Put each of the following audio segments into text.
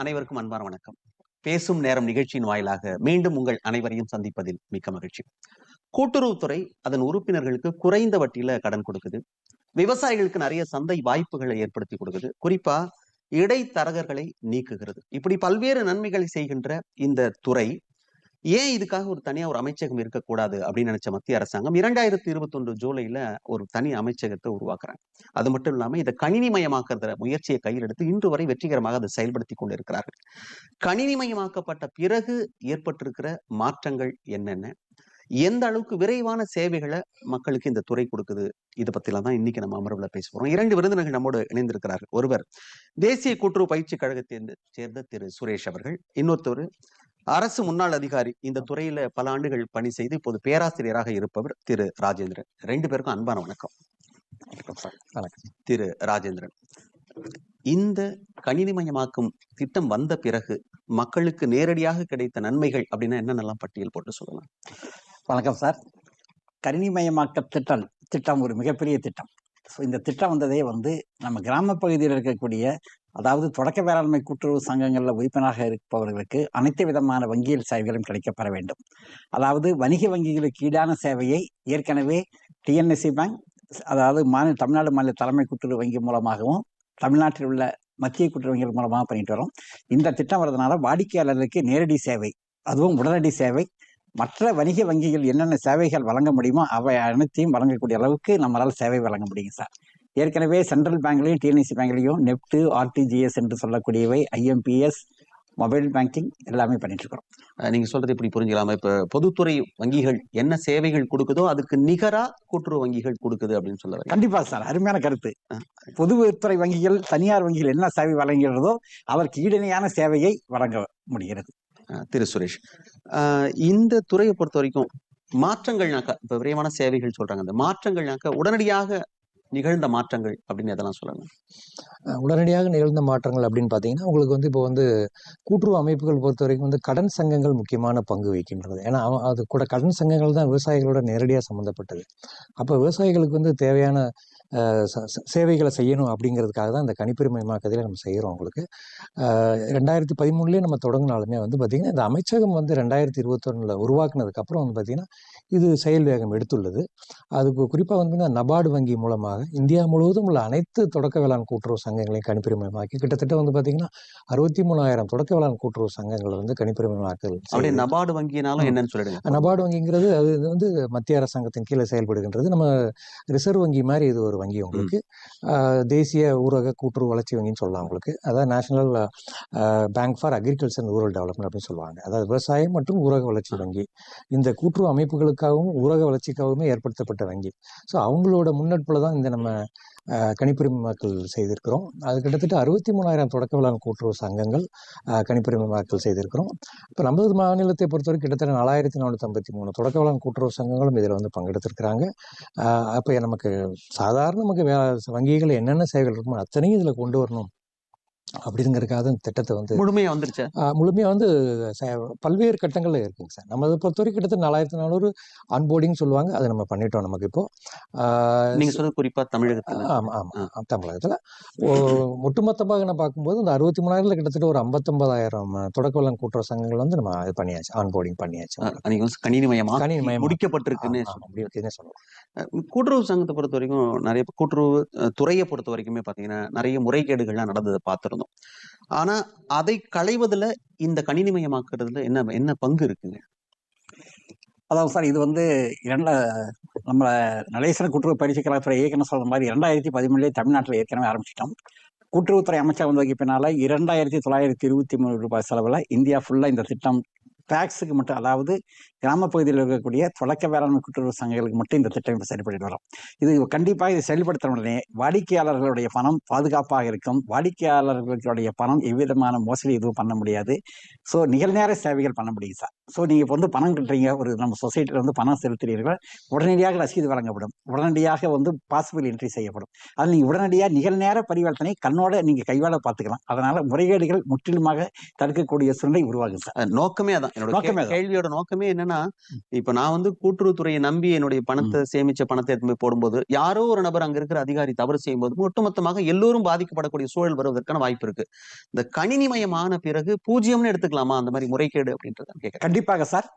அனைவருக்கும் அன்பான வணக்கம். பேசும் நேரம் நிகழ்ச்சியின் வாயிலாக மீண்டும் உங்கள் அனைவரையும் சந்திப்பதில் மிக்க மகிழ்ச்சி. கூட்டுறவுத்துறை அதன் உறுப்பினர்களுக்கு குறைந்த வட்டியில கடன் கொடுக்குது. விவசாயிகளுக்கு நிறைய சந்தை வாய்ப்புகளை ஏற்படுத்தி கொடுக்குது. குறிப்பா இடைத்தரகர்களை நீக்குகிறது. இப்படி பல்வேறு நன்மைகளை செய்கின்ற இந்த துறை ஏன் இதுக்காக ஒரு தனியா ஒரு அமைச்சகம் இருக்கக்கூடாது அப்படின்னு நினைச்ச மத்திய அரசாங்கம் இரண்டாயிரத்தி இருபத்தி ஒன்று ஜூலைல ஒரு தனி அமைச்சகத்தை உருவாக்குறாங்க. அது மட்டும் இல்லாம இதை கணினிமயமாக்குற முயற்சியை கையில் எடுத்து இன்று வரை வெற்றிகரமாக அதை செயல்படுத்தி கொண்டிருக்கிறார்கள். கணினிமயமாக்கப்பட்ட பிறகு ஏற்பட்டிருக்கிற மாற்றங்கள் என்னென்ன? எந்த அளவுக்கு விரைவான சேவைகளை மக்களுக்கு இந்த துறை கொடுக்குது? இதை பத்திலாம் தான் இன்னைக்கு நம்ம அமர்வில் பேச போறோம். இரண்டு விருந்தினர்கள் நம்மோடு இணைந்திருக்கிறார்கள். ஒருவர் தேசிய கூட்டுறவு பயிற்சி கழகத்தை சேர்ந்த திரு சுரேஷ் அவர்கள் இன்னொருத்தவர் அரசு முன்னாள் அதிகாரி இந்த துறையில பல ஆண்டுகள் பணி செய்து இப்போது பேராசிரியராக இருப்பவர் திரு ராஜேந்திரன். ரெண்டு பேருக்கும் அன்பான வணக்கம். வணக்கம் திரு ராஜேந்திரன். இந்த கணினிமயமாக்கும் திட்டம் வந்த பிறகு மக்களுக்கு நேரடியாக கிடைத்த நன்மைகள் அப்படின்னா என்னென்னலாம் பட்டியல் போட்டு சொல்லலாம்? வணக்கம் சார். கணினிமயமாக்க திட்டம் திட்டம் ஒரு மிகப்பெரிய திட்டம். ஸோ இந்த திட்டம் வந்ததே வந்து நம்ம கிராம பகுதியில் இருக்கக்கூடிய அதாவது தொடக்க வேளாண்மை கூட்டுறவு சங்கங்களில் உறுப்பினராக இருப்பவர்களுக்கு அனைத்து விதமான வங்கியல் சேவைகளும் கிடைக்கப்பெற வேண்டும். அதாவது வணிக வங்கிகளுக்கு ஈடான சேவையை ஏற்கனவே டிஎன்எஸ்சி பேங்க் அதாவது மாநில தமிழ்நாடு மாநில தலைமை கூட்டுறவு வங்கி மூலமாகவும் தமிழ்நாட்டில் உள்ள மத்திய கூட்டுறவு வங்கிகள் மூலமாக பண்ணிட்டு வரோம். இந்த திட்டம் வரதுனால வாடிக்கையாளர்களுக்கு நேரடி சேவை அதுவும் உடனடி சேவை மற்ற வணிக வங்கிகள் என்னென்ன சேவைகள் வழங்க முடியுமோ அவை அனைத்தையும் வழங்கக்கூடிய அளவுக்கு நம்மளால் சேவை வழங்க முடியும் சார். ஏற்கனவே சென்ட்ரல் பேங்க்லையும் டிஎன்எஸ்சி பேங்க்லையும் நெப்ட் ஆர்டிஜிஎஸ் என்று சொல்லக்கூடியவை ஐஎம்பிஎஸ் மொபைல் பேங்கிங் எல்லாமே பண்ணிட்டு இருக்கிறோம் நீங்க சொல்றது இப்படி புரிஞ்சுக்கலாமா. இப்ப பொதுத்துறை வங்கிகள் என்ன சேவைகள் கொடுக்குதோ அதுக்கு நிகரா கூட்டுறவு வங்கிகள் கொடுக்குது அப்படின்னு சொல்ல. கண்டிப்பா சார் அருமையான கருத்து. பொதுத்துறை வங்கிகள் தனியார் வங்கிகள் என்ன சேவை வழங்குகிறதோ அதற்கு ஈடிணையான சேவையை வழங்க முடிகிறது. திரு சுரேஷ். இந்த துறையை பொறுத்த வரைக்கும் மாற்றங்கள்னாக்கா இப்ப விரைவான சேவைகள் சொல்றாங்க அந்த மாற்றங்கள்னாக்கா உடனடியாக நிகழ்ந்த மாற்றங்கள் அப்படின்னு எதெல்லாம் சொல்லணும் உடனடியாக நிகழ்ந்த மாற்றங்கள் அப்படின்னு பார்த்தீங்கன்னா உங்களுக்கு வந்து இப்போ வந்து கூட்டுறவு அமைப்புகள் பொறுத்த வரைக்கும் வந்து கடன் சங்கங்கள் முக்கியமான பங்கு வகிக்கின்றது. ஏன்னா அது கூட கடன் சங்கங்கள் தான் விவசாயிகளோட நேரடியாக சம்மந்தப்பட்டது அப்போ விவசாயிகளுக்கு வந்து தேவையான சேவைகளை செய்யணும் அப்படிங்கிறதுக்காக தான் இந்த கணிப்பொறிமயமாக்கத்தில் நம்ம செய்கிறோம் உங்களுக்கு. ரெண்டாயிரத்தி பதிமூணுலேயே நம்ம தொடங்கினாலுமே வந்து பார்த்திங்கன்னா இந்த அமைச்சகம் வந்து ரெண்டாயிரத்தி இருபத்தொன்னில் உருவாக்குனதுக்கப்புறம் வந்து பார்த்திங்கன்னா இது செயல் வேகம் எடுத்துள்ளது. அதுக்கு குறிப்பாக வந்து நபார்டு வங்கி மூலமாக இந்தியா முழுவதும் உள்ள அனைத்து தொடக்க வேளாண் கூட்டுறவு சங்கங்களையும் கணிப்பொறிமயமாக்கி கிட்டத்தட்ட வந்து பார்த்தீங்கன்னா அறுபத்தி மூணாயிரம் தொடக்க வேளாண் கூட்டுறவு சங்கங்கள் வந்து கணிப்பொறிமயமாக்கல் அப்படியே. நபார்டு வங்கினாலும். என்னன்னு சொல்லிடுங்க. நபார்டு வங்கிங்கிறது அது வந்து மத்திய அரசாங்கத்தின் கீழே செயல்படுகின்றது. நம்ம ரிசர்வ் வங்கி மாதிரி இது ஒரு வங்கி உங்களுக்கு. தேசிய ஊரக கூட்டுறவு வளர்ச்சி வங்கின்னு சொல்லலாம் உங்களுக்கு. அதாவது national bank for agriculture and rural development அப்படின்னு சொல்லுவாங்க. அதாவது விவசாயம் மற்றும் ஊரக வளர்ச்சி வங்கி. இந்த கூட்டுறவு வளர்ச்சிக்காகவும் ஊரக வளர்ச்சிக்காகவுமே ஏற்படுத்தப்பட்ட வங்கி. ஸோ அவங்களோட முன்னெடுப்பில் தான் இந்த நம்ம ஆஹ் செய்திருக்கிறோம். அது கிட்டத்தட்ட அறுபத்தி மூணாயிரம் தொடக்க வேளாண் கூட்டுறவு சங்கங்கள் ஆஹ் செய்திருக்கிறோம். இப்போ நமது மாநிலத்தை பொறுத்தவரை கிட்டத்தட்ட நாலாயிரத்தி நானூற்றி ஐம்பத்தி மூணு தொடக்க வேளாண் கூட்டுறவு சங்கங்களும் இதில் வந்து பங்கெடுத்திருக்கிறாங்க. அப்போ நமக்கு சாதாரண நமக்கு வே வங்கிகள் என்னென்ன சேவைகள் இருக்குமோ அத்தனையும் இதில் கொண்டு வரணும். அப்படிங்கிறதுக்காக இந்த திட்டத்தை வந்து முழுமையா வந்துருச்சு? முழுமையாக வந்து பல்வேறு கட்டங்களில் இருக்குங்க சார். நம்ம அதை பொறுத்த வரைக்கும் கிட்டத்தட்ட நாலாயிரத்தி நானூறு ஆன்போர்டிங் சொல்லுவாங்க. அதை நம்ம பண்ணிட்டோம் நமக்கு இப்போ. ஆஹ் நீங்க சொல்றது குறிப்பா தமிழகத்துல. ஆமாம் ஆமாம் தமிழகத்தில். ஒட்டுமொத்தமாக நான் பார்க்கும்போது இந்த அறுபத்தி மூணாயிரத்தில் கிட்டத்தட்ட ஒரு ஐம்பத்தொன்பதாயிரம் தொடக்க வேளாண் கூட்டுறவு சங்கங்கள் வந்து நம்ம இது பண்ணியாச்சு ஆன்போர்டிங் பண்ணியாச்சு. அஹ் நீங்க வந்து கணினிமயமா கணினிமயமா- முடிக்கப்பட்டிருக்குன்னு அப்படி இருக்குன்னே சொல்லலாம். அஹ் கூட்டுறவு சங்கத்தை பொறுத்த வரைக்கும் நிறைய கூட்டுறவு துறையை பொறுத்த வரைக்குமே பாத்தீங்கன்னா நிறைய முறைகேடுகள்லாம் நடந்ததை பார்த்திருந்தோம். ஆனா அதை களைவதுல இந்த கணினிமயமாக்குறதுல என்ன என்ன பங்கு இருக்குங்க? அதாவது சார் இது வந்து இரண்ட நம்ம நடேசன கூட்டுறவு பயிற்சி இயக்கம் சொல்ற மாதிரி இரண்டாயிரத்தி பதிமூணுலேயே தமிழ்நாட்டில் ஏற்கனவே ஆரம்பிச்சிட்டோம். கூட்டுறவுத்துறை அமைச்சர் வந்த பின்னால இரண்டாயிரத்தி தொள்ளாயிரத்தி இருபத்தி மூணு ரூபாய் செலவில் இந்தியா ஃபுல்லாக இந்த திட்டம் டேக்ஸுக்கு மட்டும் அதாவது கிராம பகுதியில் இருக்கக்கூடிய தொடக்க வேளாண்மை கூட்டுறவு சங்கங்களுக்கு மட்டும் இந்த திட்டம் இப்போ செயல்பட்டு வரும். இது கண்டிப்பாக இது செயல்படுத்துற உடனே வாடிக்கையாளர்களுடைய பணம் பாதுகாப்பாக இருக்கும். வாடிக்கையாளர்களுடைய பணம் எவ்விதமான மோசடி எதுவும் பண்ண முடியாது. ஸோ நிகழ்நேர சேவைகள் பண்ண முடியும் சார். ஸோ நீங்கள் இப்போ வந்து பணம் கட்டுறீங்க. ஒரு நம்ம சொசைட்டியில் வந்து பணம் செலுத்துறீர்கள். உடனடியாக ரசீது வழங்கப்படும். உடனடியாக வந்து பாசிபிள் என்ட்ரி செய்யப்படும். அது நீங்கள் உடனடியாக நிகழ்நேர பரிவர்த்தனை கண்ணோட நீங்கள் கைவாட பார்த்துக்கலாம். அதனால் முறைகேடுகள் முற்றிலுமாக தடுக்கக்கூடிய சூழ்நிலை உருவாகும் சார். நோக்கமே அதான். என்னோட. கேள்வியோட நோக்கமே என்னன்னா இப்ப நான் வந்து கூட்டுறவுத்துறையை நம்பி என்னுடைய பணத்தை சேமிச்ச பணத்தை எடுத்து போய் போடும்போது யாரோ ஒரு நபர் அங்க இருக்கிற அதிகாரி தவறு செய்யும்போது ஒட்டுமொத்தமாக எல்லோரும் பாதிக்கப்படக்கூடிய சூழல் வருவதற்கான வாய்ப்பு இருக்கு. இந்த கணினிமயமான பிறகு பூஜ்ஜியம்னு எடுத்துக்கலாமா? அந்த மாதிரி முறைகேடு அப்படின்றத கண்டிப்பாக சார்.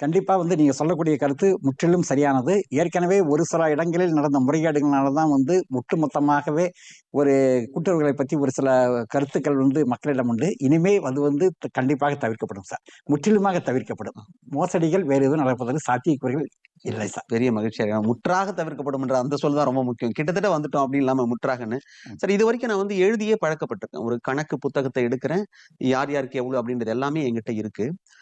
கண்டிப்பா வந்து நீங்க சொல்லக்கூடிய கருத்து முற்றிலும் சரியானது. ஏற்கனவே ஒரு சில இடங்களில் நடந்த முறைகேடுகளால தான் வந்து ஒட்டுமொத்தமாகவே ஒரு கூட்டுறவுகளை பற்றி ஒரு சில கருத்துக்கள் வந்து மக்களிடம் உண்டு. இனிமே அது வந்து கண்டிப்பாக தவிர்க்கப்படும் சார். முற்றிலுமாக தவிர்க்கப்படும். மோசடிகள் வேறு எதுவும் நடப்பதற்கு சாத்தியக்கூறுகள் இல்லை சார். பெரிய மகிழ்ச்சியா இருக்கு. முற்றாக தவிர்க்கப்படும் என்ற அந்த சொல் தான் ரொம்ப முக்கியம். கிட்டத்தட்ட வந்துட்டோம் அப்படி இல்லாம முற்றாகன்னு. சரி இது வரைக்கும் நான் வந்து எழுதியே பழக்கப்பட்டிருக்கேன். ஒரு கணக்கு புத்தகத்தை எடுக்கிறேன். யார் யாருக்கு எவ்வளவு அப்படின்றது எல்லாமே என்கிட்ட இருக்கு. ஆஹ்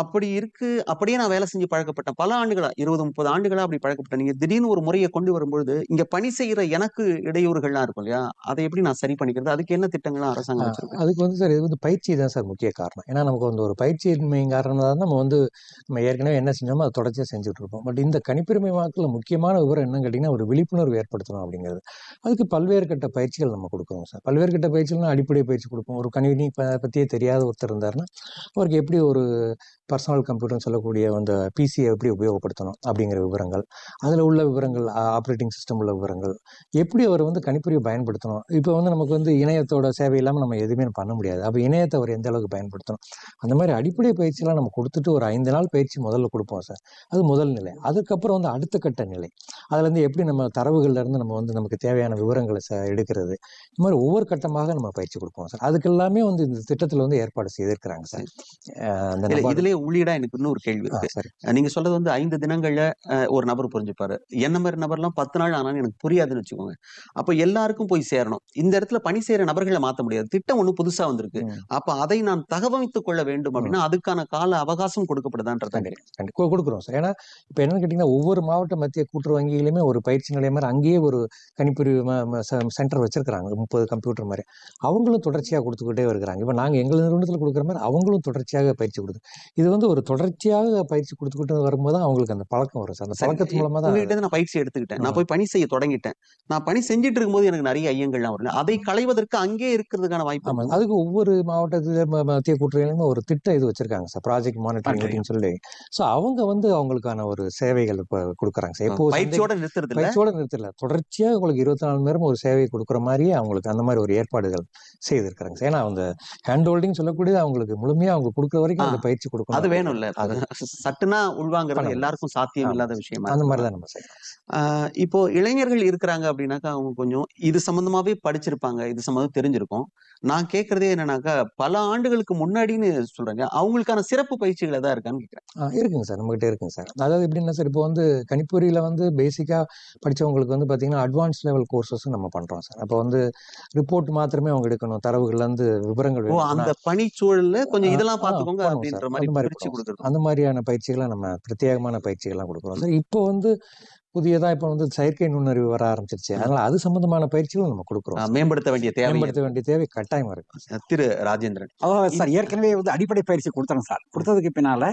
அப்படி இருக்கு. அப்படியே நான் வேலை செஞ்சு பழக்கப்பட்டேன். பல ஆண்டுகளா இருபது முப்பது ஆண்டுகளா அப்படி பழக்கப்பட்டேன். நீங்க திடீர்னு ஒரு முறையை கொண்டு வரும்பொழுது இங்க பணி செய்யற எனக்கு இடையூறுகள்லாம் இருக்கும் இல்லையா? அதை எப்படி நான் சரி பண்ணிக்கிறது? அதுக்கு என்ன திட்டங்கள்லாம் அரசாங்கம் வச்சிருக்கு? அதுக்கு வந்து சார் இது வந்து பயிற்சி தான் சார் முக்கிய காரணம். ஏன்னா நமக்கு வந்து ஒரு பயிற்சியின்மை காரணம் தான் நம்ம வந்து நம்ம ஏற்கனவே என்ன செஞ்சோமோ அதை தொடர்ச்சியாக செஞ்சுட்டு இருப்போம். பட் இந்த கணிப்பெருமை வாக்கில் முக்கியமான விவரம் என்னன்னு கேட்டிங்கன்னா ஒரு விழிப்புணர்வு ஏற்படுத்தணும் அப்படிங்கிறது. அதுக்கு பல்வேறு கட்ட பயிற்சிகள் நம்ம கொடுக்குறோம் சார். பல்வேறு கட்ட பயிற்சிகள்னா அடிப்படை பயிற்சி கொடுப்போம். ஒரு கணினி பற்றியே தெரியாத ஒருத்தர் இருந்தாருன்னா அவருக்கு எப்படி ஒரு பர்சனல் கம்ப்யூட்டர்னு சொல்லக்கூடிய அந்த பிசியை எப்படி உபயோகப்படுத்தணும் அப்படிங்கிற விவரங்கள். அதில் உள்ள விவரங்கள் ஆப்ரேட்டிங் சிஸ்டம் உள்ள விவரங்கள். எப்படி அவர் வந்து கணிப்பொறியை பயன்படுத்தணும்? இப்போ வந்து நமக்கு வந்து இணையத்தோட சேவை இல்லாமல் நம்ம எதுவுமே பண்ண முடியாது. அப்போ இணையத்தை அவர் எந்த அளவுக்கு பயன்படுத்தணும்? அந்த மாதிரி அடிப்படை பயிற்சியெல்லாம் நம்ம கொடுத்துட்டு ஒரு ஐந்து நாள் பயிற்சி முதல்ல கொடுப்போம் சார். அது முதல் நிலை. அதுக்கப்புறம் வந்து அடுத்த கட்ட நிலை. அதுல இருந்து எப்படி நம்ம தரவுகள்ல இருந்து நம்ம வந்து நமக்கு தேவையான விவரங்களை ச எடுக்கிறது. இந்த மாதிரி ஒவ்வொரு கட்டமாக நம்ம பயிற்சி கொடுப்போம் சார். அதுக்கு எல்லாமே வந்து இந்த திட்டத்தில் வந்து ஏற்பாடு செய்திருக்கிறாங்க சார். அந்த இதுலயே உள்ளீடா எனக்கு இன்னொரு கேள்வி இருக்கு. நீங்க சொல்றது வந்து ஐந்து தினங்கள்ல ஒரு நபர் புரிஞ்சுப்பாரு. என்ன மாதிரி நபர்லாம் பத்து நாள் ஆனாலும் எனக்கு புரியாதுன்னு வச்சுக்கோங்க. அப்ப எல்லாருக்கும் போய் சேரணும். இந்த இடத்துல பணி செய்யற நபர்களை மாத்த முடியாது. திட்டம் ஒண்ணு புதுசா வந்திருக்கு. அப்ப அதை நான் தகவமைத்துக் கொள்ள வேண்டும் அப்படின்னா அதுக்கான கால அவகாசம் கண்டிப்பா கொடுக்குறோம் சார். ஏன்னா இப்போ என்னன்னு கேட்டிங்கன்னா ஒவ்வொரு மாவட்ட மத்திய கூட்டுறவு வங்கியிலுமே ஒரு பயிற்சி நிலையம் மாதிரி அங்கேயே ஒரு கணிப்பொறி சென்டர் வச்சிருக்கிறாங்க. முப்பது கம்ப்யூட்டர் மாதிரி. அவங்களும் தொடர்ச்சியாக கொடுத்துக்கிட்டே இருக்கிறாங்க இப்போ நாங்கள் எங்கள் நிறுவனத்தில் கொடுக்குற மாதிரி அவங்களும் தொடர்ச்சியாக பயிற்சி கொடுத்து இது வந்து ஒரு தொடர்ச்சியாக பயிற்சி கொடுத்துக்கிட்டு வரும்போது தான் அவங்களுக்கு அந்த பழக்கம் வரும் சார். அந்த பழக்கத்து மூலமாக தான் நான் பயிற்சி எடுத்துக்கிட்டேன். நான். போய் பணி செய்ய தொடங்கிட்டேன். நான் பணி செஞ்சுட்டு இருக்கும்போது எனக்கு நிறைய ஐயங்கள்லாம் வரல அதை களைவதற்கு அங்கே இருக்கிறதுக்கான வாய்ப்பு? அதுக்கு ஒவ்வொரு மாவட்டத்துல மத்திய கூட்டுறவுலையுமே ஒரு திட்டம் இது வச்சிருக்காங்க சார். Project monitoring. அப்படின்னு சொல்லி ஸோ அவங்க வந்து அவங்களுக்கான ஒரு சேவைகள் இப்போ கொடுக்குறாங்க சார். சந்தை- பயிற்சியோட நிறுத்துறது பயிற்சியோட நிறுத்தல. தொடர்ச்சியா உங்களுக்கு இருபத்தி நாலு நேரம் ஒரு சேவை கொடுக்குற மாதிரியே அவங்களுக்கு அந்த மாதிரி ஒரு ஏற்பாடுகள் செய்திருக்கிறாங்க சார். ஏன்னா அந்த ஹேண்ட் ஹோல்டிங் சொல்லக்கூடியது அவங்களுக்கு முழுமையா அவங்க கொடுக்குற வரைக்கும் அந்த பயிற்சி கொடுக்கணும். அது வேணும்ல. அது சட்டுனா உள்வாங்கிறது. எல்லாருக்கும் சாத்தியம். இல்லாத விஷயமா அந்த இருக்கு. மாதிரி தான் நம்ம செய்யணும் இப்போ இளைஞர்கள் இருக்கிறாங்க அப்படின்னாக்கா அவங்க கொஞ்சம் இது சம்பந்தமாவே படிச்சிருப்பாங்க. இது சம்பந்தம் தெரிஞ்சிருக்கும். நான் கேக்குறதே என்னன்னாக்கா பல ஆண்டுகளுக்கு முன்னாடின்னு சொல்றாங்க. அவங்களுக்கான சிறப்பு பயிற்சிகள் ஏதாவது இருக்கான்னு கேக்குறேன். ஆ, இருக்குங்க சார். நம்மகிட்ட இருக்குங்க சார். அதாவது எப்படின்னா சார் இப்போ வந்து கணிப்பொறியில் வந்து பேசிக்காக படிச்சவங்களுக்கு வந்து பார்த்தீங்கன்னா அட்வான்ஸ் லெவல் கோர்சஸும் நம்ம பண்ணுறோம் சார். அப்போ வந்து ரிப்போர்ட் மாத்திரமே அவங்க எடுக்கணும். தரவுகள்லேருந்து விவரங்கள் ஓ வேணும். அந்த பணிச்சூழல்ல கொஞ்சம் ஆ, இதெல்லாம் பண்ணுவோம் அப்படின்ற சார். மாதிரி அந்த மாதிரியான பயிற்சிகளை நம்ம பிரத்யேகமான பயிற்சிகள்லாம் கொடுக்குறோம் சார். இப்போ வந்து புதியதா இப்போ வந்து செயற்கை நுண்ணறிவு வர ஆரம்பிச்சிருச்சு. அதனால அது சம்பந்தமான பயிற்சிகளும் நம்ம கொடுக்குறோம். மேம்படுத்த வேண்டிய தேவை மேம்படுத்த வேண்டிய தேவை கட்டாயமா இருக்கு. திரு ராஜேந்திரன். அதாவது சார் ஏற்கனவே வந்து அடிப்படை பயிற்சி கொடுத்துறோம் சார். கொடுத்ததுக்கு பின்னால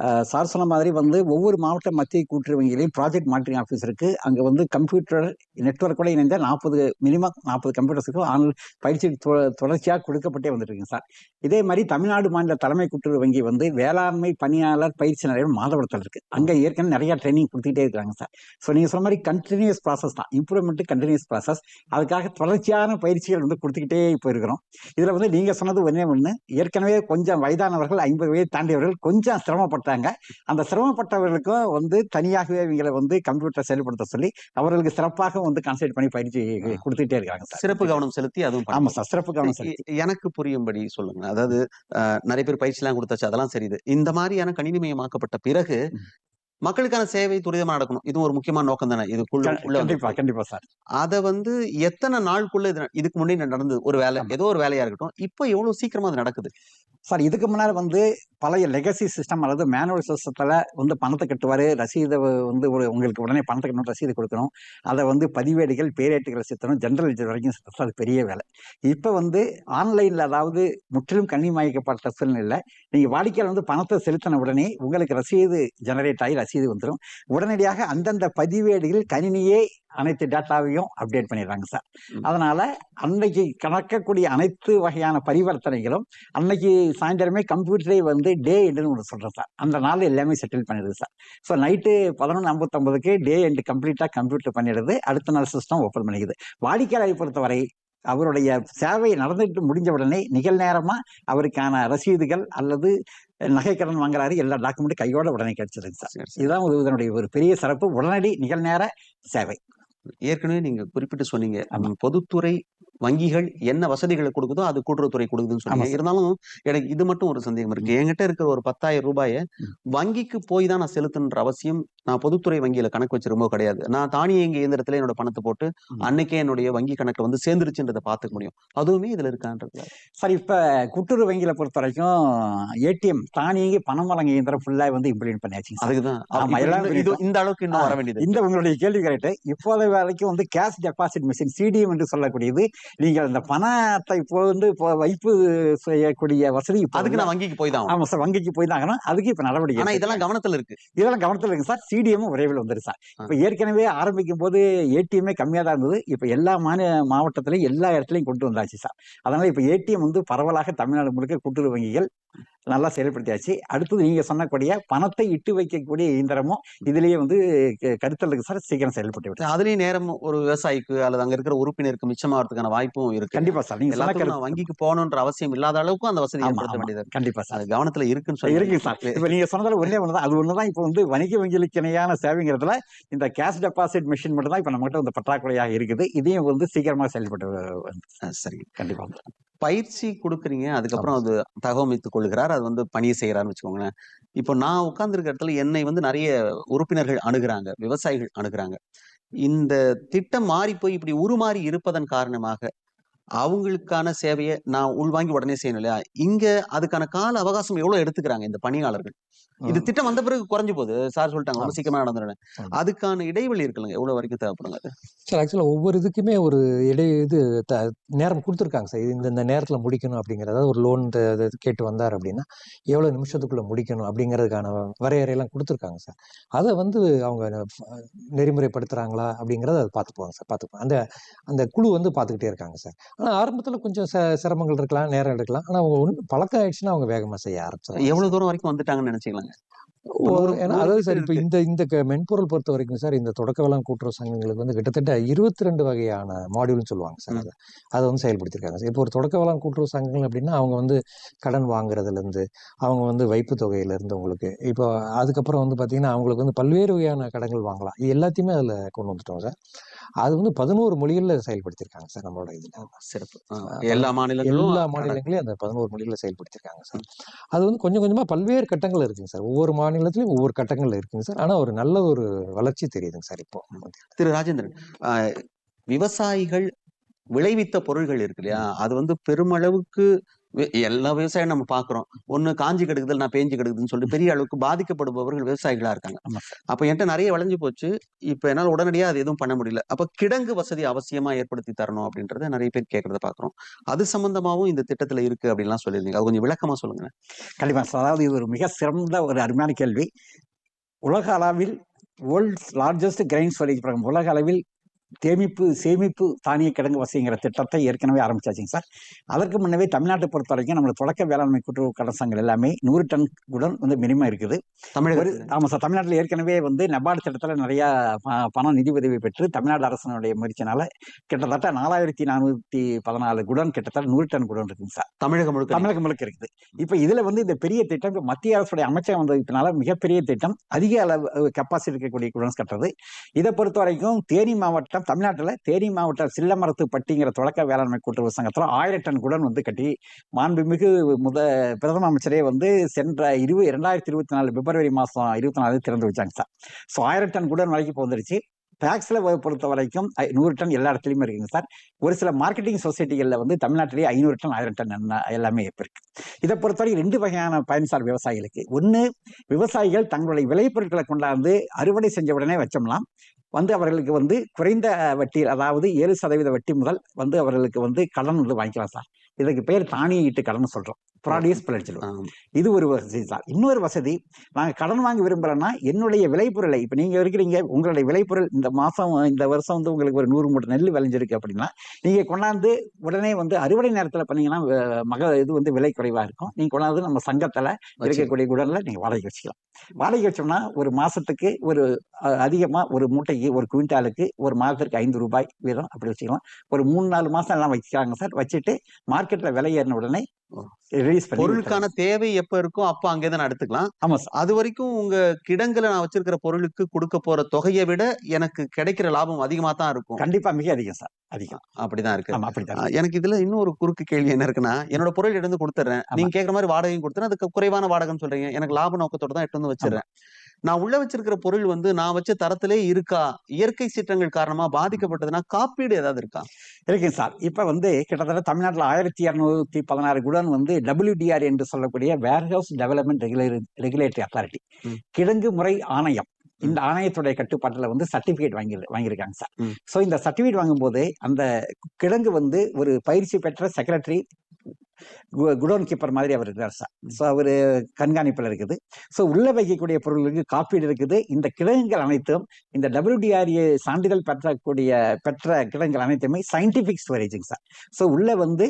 சார் சொன்ன மாதிரி வந்து ஒவ்வொரு மாவட்ட மத்திய கூட்டுறவு வங்கியிலையும் ப்ராஜெக்ட் மானிட்டரிங் ஆஃபீஸ் இருக்கு. அங்க வந்து கம்ப்யூட்டர் நெட்ஒர்க்கோட இணைந்த நாற்பது மினிமம் நாற்பது கம்ப்யூட்டர்ஸுக்கு ஆன் பயிற்சி தொ- தொடர்ச்சியாக கொடுக்கப்பட்டே வந்துட்டு சார். இதே மாதிரி தமிழ்நாடு மாநில தலைமை கூட்டுறவு வங்கி வந்து வேளாண்மை பணியாளர் பயிற்சி நிலையம் மாதவரத்தில் இருக்கு. அங்க ஏற்கனவே நிறைய ட்ரைனிங் கொடுத்துக்கிட்டே இருக்காங்க சார். ஸோ நீங்க சொன்ன மாதிரி கண்டினியூஸ் ப்ராசஸ் தான். இம்ப்ரூவ்மெண்ட் கண்டினியூஸ் ப்ராசஸ் அதுக்காக தொடர்ச்சியான பயிற்சிகள் வந்து கொடுத்துக்கிட்டே இப்போ இருக்கிறோம். இதுல வந்து நீங்க சொன்னது ஒண்ணே. ஒன்று ஏற்கனவே கொஞ்சம் வயதானவர்கள் ஐம்பது வயது தாண்டியவர்கள் கொஞ்சம் சிரமப்பட்டாங்க அந்த சிரமப்பட்டவர்களுக்கும் வந்து தனியாகவே இவங்களை வந்து கம்ப்யூட்டர் செயல்படுத்த சொல்லி அவர்களுக்கு சிறப்பாக வந்து கான்சென்ட்ரேட் பண்ணி பயிற்சி கொடுத்துட்டே இருக்காங்க சார். சிறப்பு கவனம் செலுத்தி அதுவும் ஆமா. சார் சிறப்பு கவனம் செலுத்தி. எனக்கு புரியும்படி சொல்லுங்க அதாவது நிறைய பேர் பயிற்சி எல்லாம் கொடுத்தாச்சு அதெல்லாம் சரிது இந்த மாதிரியான கணினிமயமாக்கப்பட்ட பிறகு. மக்களுக்கான சேவை துரிதமா நடக்கணும். இது ஒரு முக்கியமான நோக்கம் தானே. இதுக்குள்ள கண்டிப்பா சார். அத வந்து எத்தனை நாளுக்குள்ள இது இதுக்கு முன்னாடி நடந்தது? ஒரு வேலை. ஏதோ ஒரு வேலையா இருக்கட்டும். இப்போ எவ்வளவு சீக்கிரமா அது நடக்குது? சார் இதுக்கு முன்னாடி வந்து பழைய லெகசி சிஸ்டம் அல்லது மேனுவல் சிஸ்டத்துல வந்து பணத்தை கட்டுவாரு. ரசீதை வந்து ஒரு உங்களுக்கு உடனே பணத்தை கட்டணும் ரசீது கொடுக்கணும். அதை வந்து பதிவேடுகள் பேரேட்டுகளை சித்தணும் ஜென்ரல் லெட்ஜர் வரைக்கும் சித்தணும் அது பெரிய வேலை. இப்போ வந்து ஆன்லைன்ல அதாவது முற்றிலும் கண்ணிமயக்கப்பட்ட சூழ்நிலை நீங்க வாடிக்கையாளர் வந்து பணத்தை செலுத்தின உடனே உங்களுக்கு ரசீது ஜெனரேட் ஆகி ரசீது ரசீது வந்துடும் உடனடியாக அந்தந்த பதிவேடுகளில் கணினியே அனைத்து டேட்டாவையும் அப்டேட் பண்ணிடுறாங்க சார். அதனால அன்னைக்கு கணக்கக்கூடிய அனைத்து வகையான பரிவர்த்தனைகளும் அன்னைக்கு சாயந்தரமே கம்ப்யூட்டரே வந்து டே எண்டுன்னு ஒன்று சொல்கிறேன் சார். அந்த நாள் எல்லாமே செட்டில் பண்ணிடுது சார். ஸோ நைட்டு பதினொன்று ஐம்பத்தொம்பதுக்கு டே எண்டு கம்ப்ளீட்டாக கம்ப்யூட்டர் பண்ணிடுது. அடுத்த நாள் சிஸ்டம் ஓப்பன் பண்ணிக்குது. வாடிக்கையாளரை பொறுத்தவரை அவருடைய சேவை நடந்துட்டு முடிஞ்ச உடனே நிகழ்நேரமா அவருக்கான ரசீதுகள் அல்லது நகைக்கடன் வாங்குறாரு எல்லா டாக்குமெண்ட்டும் கையோட உடனே கிடைச்சிருங்க சார். இதுதான் இதனுடைய ஒரு பெரிய சிறப்பு. உடனடி நிகழ்நேர சேவை. ஏற்கனவே நீங்க குறிப்பிட்டு சொன்னீங்க பொதுத்துறை வங்கிகள் என்ன வசதிகளை கொடுக்குதோ அது கூட்டுறவுத்துறை கொடுக்குதுன்னு சொன்னீங்க சார். இருந்தாலும் எனக்கு இது மட்டும் ஒரு சந்தேகம் இருக்கு. என்கிட்ட இருக்கிற ஒரு பத்தாயிரம் ரூபாயை. வங்கிக்கு போய் தான் நான் செலுத்தணுன்ற அவசியம் நான் பொதுத்துறை வங்கியில கணக்கு வச்சிருக்கோ கிடையாது. நான் தானியங்கி இயந்திரத்துல என்னோட பணத்தை போட்டு. அன்னைக்கே என்னுடைய வங்கி கணக்குல வந்து சேர்ந்துருச்சுன்றதை பார்த்துக்க முடியும். அதுவுமே இதுல இருக்கான்றது சார். இப்ப கூட்டுறவு வங்கியில பொறுத்த வரைக்கும் ஏடிஎம் தானியங்கி பணம் வழங்க இயந்திரம் ஃபுல்லா வந்து இம்ப்ளிமெண்ட் பண்ணியாச்சுங்க சார். அதுக்குதான். இந்த அளவுக்கு இன்னும் வர வேண்டியது இந்த உங்களுடைய கேள்வி கரெக்ட் இப்போது வரைக்கும் வந்து கேஷ் டெபாசிட் மிஷின் சிடிஎம் என்று சொல்லக்கூடியது நீங்கள் இந்த பணத்தை இப்போ வந்து இப்போ வைப்பு செய்யக்கூடிய வசதி அதுக்கு நான் வங்கிக்கு போய் தான் ஆகணும். ஆமா சார் வங்கிக்கு போய் தான். அதுக்கு இப்ப நடவடிக்கை ஆனா எடுத்திருக்காங்க. இதெல்லாம் கவனத்துல இருக்கு. இதெல்லாம் கவனத்தில் இருக்கு சார். சிடிஎம் விரைவில் வந்துரு சார். இப்போ ஏற்கனவே ஆரம்பிக்கும் போது ஏடிஎம்மே கம்மியாக தான் இருந்தது. இப்போ எல்லா மாநில மாவட்டத்திலையும் எல்லா இடத்துலையும் கொண்டு வந்தாச்சு சார். அதனால இப்போ ஏடிஎம் வந்து பரவலாக தமிழ்நாடு முழுக்க கூட்டுறவு வங்கிகள் நல்லா செயல்படுத்தியாச்சு. அடுத்தது நீங்க சொன்னக்கூடிய பணத்தை இட்டு வைக்கக்கூடிய இயந்திரமும் இதுலயே வந்து க- கருத்தில் இருக்கு சார் சீக்கிரம் செயல்பட்டு விட்டு அதுலயும் நேரம் ஒரு விவசாயிக்கு அல்லது அங்க இருக்கிற உறுப்பினருக்கு மிச்சமாகிறதுக்கான வாய்ப்பும் இருக்கு. கண்டிப்பா சார். நீங்க எல்லாத்துக்கும் வங்கிக்கு போகணுன்ற அவசியம் இல்லாத அளவுக்கு அந்த வசதி ஏற்படுத்த. வேண்டியது. கண்டிப்பா சார். கவனத்துல இருக்குன்னு சொல்லி இருக்கு சார். இப்ப நீங்க சொன்னதுல ஒண்ணே ஒண்ணுதான். அது ஒண்ணுதான் இப்ப வந்து வணிக வங்கிகளுக்கு இணையான சேவைங்கிறதுல இந்த கேஷ் டெபாசிட் மிஷின் மட்டும் தான் இப்ப நம்மகிட்ட வந்து பற்றாக்குறையாக இருக்குது. இதையும் வந்து சீக்கிரமா செயல்பட்டு சரி. கண்டிப்பா. பயிற்சி கொடுக்குறீங்க. அதுக்கப்புறம் அது தகவமைத்துக் கொள்கிறார் அது வந்து பணியை செய்யறாருன்னு வச்சுக்கோங்களேன். இப்போ நான் உட்கார்ந்திருக்க இடத்துல என்னை வந்து நிறைய உறுப்பினர்கள் அணுகுறாங்க. விவசாயிகள் அணுகுறாங்க. இந்த திட்டம் மாறி போய் இப்படி உருமாறி இருப்பதன் காரணமாக அவங்களுக்கான சேவையை நான் உள்வாங்கி உடனே செய்யணும் இல்லையா? இங்க அதுக்கான கால அவகாசம் எவ்வளவு எடுத்துக்கிறாங்க இந்த பணியாளர்கள்? இது. திட்டம் வந்த பிறகு குறைஞ்சு போகுது. சார் சொல்லிட்டாங்க ரொம்ப. சீக்கிரமா நடந்துடும் ஆமா. அதுக்கான இடைவெளி இருக்குல்ல எவ்வளவு வரைக்கும் தேவைப்படுங்க சார் ஆக்சுவலாக ஒவ்வொரு இதுக்குமே ஒரு இடை இது த நேரம் கொடுத்துருக்காங்க சார். இது இந்த இந்த நேரத்தில் முடிக்கணும் அப்படிங்கிறது ஒரு லோன் கேட்டு வந்தார் அப்படின்னா எவ்வளோ நிமிஷத்துக்குள்ள முடிக்கணும் அப்படிங்கிறதுக்கான வரையறையெல்லாம் கொடுத்துருக்காங்க சார். அதை வந்து அவங்க அஹ், நெறிமுறைப்படுத்துகிறாங்களா அப்படிங்கிறத அதை பார்த்துக்குவாங்க சார். பார்த்துக்குவாங்க அந்த அந்த குழு வந்து பார்த்துக்கிட்டே இருக்காங்க சார். ஆனால் ஆரம்பத்தில் கொஞ்சம் ச சிரமங்கள் இருக்கலாம் நேரம் எடுக்கலாம். ஆனால் அவங்க ஒன்று பழக்கம் ஆயிடுச்சுன்னா அவங்க வேகமாக செய்ய ஆரம்பிச்சிடும் எவ்வளவு தூரம் வரைக்கும் வந்துட்டாங்கன்னு நினைச்சீங்களாங்க ஒரு ஏன்னா அதாவது சார் இப்போ. இந்த இந்த மென்பொருள் பொறுத்த வரைக்கும் சார் இந்த தொடக்க வேளாண் கூட்டுறவு சங்கங்களுக்கு வந்து கிட்டத்தட்ட இருபத்தி ரெண்டு வகையான மாடியூல்னு சொல்லுவாங்க சார். அதை. அதை வந்து செயல்படுத்தியிருக்காங்க சார். இப்போ ஒரு தொடக்க வேளாண் கூட்டுறவு சங்கங்கள் அப்படின்னா அவங்க வந்து கடன் வாங்குறதுலேருந்து அவங்க வந்து வைப்பு தொகையிலேருந்து உங்களுக்கு இப்போ அதுக்கப்புறம் வந்து பார்த்தீங்கன்னா அவங்களுக்கு வந்து பல்வேறு வகையான கடன்கள் வாங்கலாம். எல்லாத்தையுமே அதில் கொண்டு வந்துட்டோம் சார். அது வந்து பதினோரு மொழிகளில் செயல்படுத்தியிருக்காங்க சார் நம்மளோட இதில். சிறப்பு. எல்லா மாநிலங்களும் எல்லா. மாநிலங்களையும் அந்த பதினோரு மொழிகளில் செயல்படுத்தியிருக்காங்க சார். அது வந்து கொஞ்சம் கொஞ்சமாக பல்வேறு கட்டங்கள் இருக்குங்க சார். ஒவ்வொரு மாநிலத்திலையும் ஒவ்வொரு கட்டங்கள் இருக்குங்க சார். ஆனால் ஒரு நல்ல ஒரு வளர்ச்சி தெரியுதுங்க சார் இப்போ திரு ராஜேந்திரன் விவசாயிகள் விளைவித்த பொருள்கள் இருக்கு இல்லையா? அது வந்து பெருமளவுக்கு எல்லா விவசாயம் நம்ம பாக்குறோம். ஒண்ணு காஞ்சி கிடக்குது நான் பேஞ்சு கிடக்குதுன்னு சொல்லிட்டு பெரிய அளவுக்கு பாதிக்கப்படுபவர்கள் விவசாயிகளா இருக்காங்க. அப்ப என்கிட்ட நிறைய விளைஞ்சு போச்சு. இப்ப என்னால உடனடியா அது எதுவும் பண்ண முடியல. அப்ப கிடங்கு வசதி அவசியமா ஏற்படுத்தி தரணும் அப்படின்றத நிறைய பேர் கேட்கறத பாக்குறோம். அது சம்பந்தமாவும் இந்த திட்டத்துல இருக்கு அப்படின்லாம் சொல்லியிருந்தீங்க. அது கொஞ்சம் விளக்கமா சொல்லுங்க கண்டிப்பா. அதாவது இது ஒரு மிக சிறந்த ஒரு அருமையான கேள்வி. உலக அளவில் world's largest grain storage programme உலக அளவில் சேமிப்பு சேமிப்பு தானிய கிடங்கு வசதிங்கிற திட்டத்தை ஏற்கனவே ஆரம்பிச்சாச்சுங்க சார். அதற்கு முன்னவே தமிழ்நாட்டை பொறுத்த வரைக்கும் நம்மளோட தொடக்க வேளாண்மை கூட்டுறவு கடன் சங்கங்கள் எல்லாமே நூறு டன் உடன் வந்து மினிமம் இருக்குது. ஒரு தமிழகத்துல. ஆமா சார் தமிழ்நாட்டில் ஏற்கனவே வந்து நபார்டு திட்டத்தில் நிறைய பணம் நிதி உதவி பெற்று தமிழ்நாடு அரசனுடைய முயற்சினால கிட்டத்தட்ட நாலாயிரத்தி நானூத்தி பதினாலு குடன் கிட்டத்தட்ட நூறு டன் குடன் இருக்குங்க சார். தமிழகம் முழுக்க. தமிழகம் முழுக்க இருக்குது. இப்ப இதுல வந்து இந்த பெரிய திட்டம் இப்ப மத்திய அரசுடைய அமைச்சகம் வந்ததுனால மிகப்பெரிய திட்டம் அதிக அளவு கெப்பாசிட்டி இருக்கக்கூடிய குடன்ஸ் கட்டுறது. இதை பொறுத்த வரைக்கும் தேனி மாவட்டம் தமிழ்நாட்டில் தேனி மாவட்டம் சில்லமரத்து பட்டிங்கிற தொடக்க வேளாண்மை கூட்டுறவு சங்கத்தில் ஆயிரம் டன் குடன் வந்து கட்டி மாண்புமிகு முத பிரதம அமைச்சரே வந்து சென்ற இருபது இரண்டாயிரத்தி இருபத்தி நாலு பிப்ரவரி மாதம் இருபத்தி நாலு திறந்து வச்சாங்க சார். ஸோ ஆயிரம் டன் குடன் வரைக்கும் இப்போ வந்துருச்சு பொறுத்த வரைக்கும் நூறு டன் எல்லா இடத்துலையுமே இருக்குங்க சார். ஒரு சில மார்க்கெட்டிங் சொசைட்டிகளில் வந்து தமிழ்நாட்டிலேயே ஐநூறு டன் ஆயிரம் டன் என்ன- எல்லாமே இப்போ இருக்கு. இதை பொறுத்தவரை ரெண்டு வகையான பயன்சார் விவசாயிகளுக்கு. ஒன்று விவசாயிகள் தங்களுடைய விளைபொருட்களை கொண்டாந்து அறுவடை செஞ்ச உடனே வச்சோம்லாம். வந்து அவர்களுக்கு வந்து குறைந்த வட்டி அதாவது ஏழு சதவீத வட்டி முதல் வந்து அவர்களுக்கு வந்து கடன் வந்து வாங்கிக்கலாம் சார். இதுக்கு பேர் தானிய ஈட்டு கடன் சொல்றோம். ப்ராடியூஸ் பிழைச்சிடும் ஆம். இது ஒரு வசதி தான். இன்னொரு வசதி நாங்கள் கடன் வாங்க விரும்புகிறோன்னா என்னுடைய விளைபொருளை இப்போ நீங்கள் இருக்கிறீங்க உங்களுடைய விளைபொருள் இந்த மாதம் இந்த வருஷம் வந்து உங்களுக்கு ஒரு நூறு மூட்டை நெல் விளைஞ்சிருக்கு அப்படின்னா நீங்கள் கொண்டாந்து உடனே வந்து அறுவடை நேரத்தில் பண்ணீங்கன்னா மக இது வந்து விலை குறைவாக இருக்கும். நீங்கள் கொண்டாந்து நம்ம சங்கத்தில். இருக்கக்கூடிய குடனில் நீங்கள் வாடகை வச்சுக்கலாம். வாடகை வச்சோம்னா ஒரு மாதத்துக்கு ஒரு அதிகமாக ஒரு மூட்டைக்கு ஒரு குவிண்டாலுக்கு ஒரு மாதத்திற்கு ஐந்து ரூபாய் வீதம் அப்படி வச்சுக்கலாம். ஒரு மூணு நாலு மாதம் எல்லாம் வச்சுக்காங்க சார். வச்சுட்டு மார்க்கெட்டில் விலை ஏறின உடனே பொருளுக்கான தேவை எப்ப இருக்கோ அப்ப அங்கேதான் நான் எடுத்துக்கலாம். ஆமா அது வரைக்கும் உங்க கிடங்குல நான் வச்சிருக்கிற பொருளுக்கு கொடுக்க போற தொகையை விட எனக்கு கிடைக்கிற லாபம் அதிகமா தான் இருக்கும். கண்டிப்பா மிக அதிகம் சார் அதிகம். அப்படிதான் இருக்கு. ஆஹ் எனக்கு இதுல இன்னும் ஒரு குறுக்கு கேள்வி என்ன இருக்குன்னா என்னோட பொருள் எடுத்து கொடுத்துறேன். நீங்க கேக்குற மாதிரி வாடகையும் கொடுத்துறேன். அதுக்கு குறைவான வாடகைன்னு சொல்றீங்க. எனக்கு லாப நோக்கத்தோட தான் எடுத்து வந்து வச்சிடுறேன். நான் உள்ள வச்சிருக்கிற பொருள் வந்து நான் வச்ச தரத்திலே இருக்கா? இயற்கை சீற்றங்கள் காரணமா பாதிக்கப்பட்டதுன்னா காப்பீடு ஏதாவது இருக்கா? இருக்குங்க சார். இப்ப வந்து கிட்டத்தட்ட தமிழ்நாட்டில் ஆயிரத்தி இரநூத்தி பதினாறு குடன் வந்து டபிள்யூடிஆர் என்று சொல்லக்கூடிய warehouse development regula regulatory authority ம். கிடங்கு முறை ஆணையம். இந்த ஆணையத்துடைய கட்டுப்பாட்டில் வந்து சர்டிபிகேட் வாங்கி வாங்கியிருக்காங்க சார். ஸோ இந்த சர்டிபிகேட் வாங்கும்போது அந்த கிடங்கு வந்து ஒரு பயிற்சி பெற்ற செக்ரட்டரி குடோன் கீப்பர் மாதிரி அவர் இருக்கார் சார். ஸோ அவர் கண்காணிப்பில் இருக்குது. ஸோ உள்ள வைக்கக்கூடிய பொருளுக்கு காப்பீடு இருக்குது. இந்த கிடங்குகள் அனைத்தும் இந்த டபிள்யூடிஆர்ஏ சான்றிதழ் பெற்றக்கூடிய பெற்ற கிடங்குகள் அனைத்துமே சயின்டிபிக் ஸ்டோரேஜுங்க சார். ஸோ உள்ள வந்து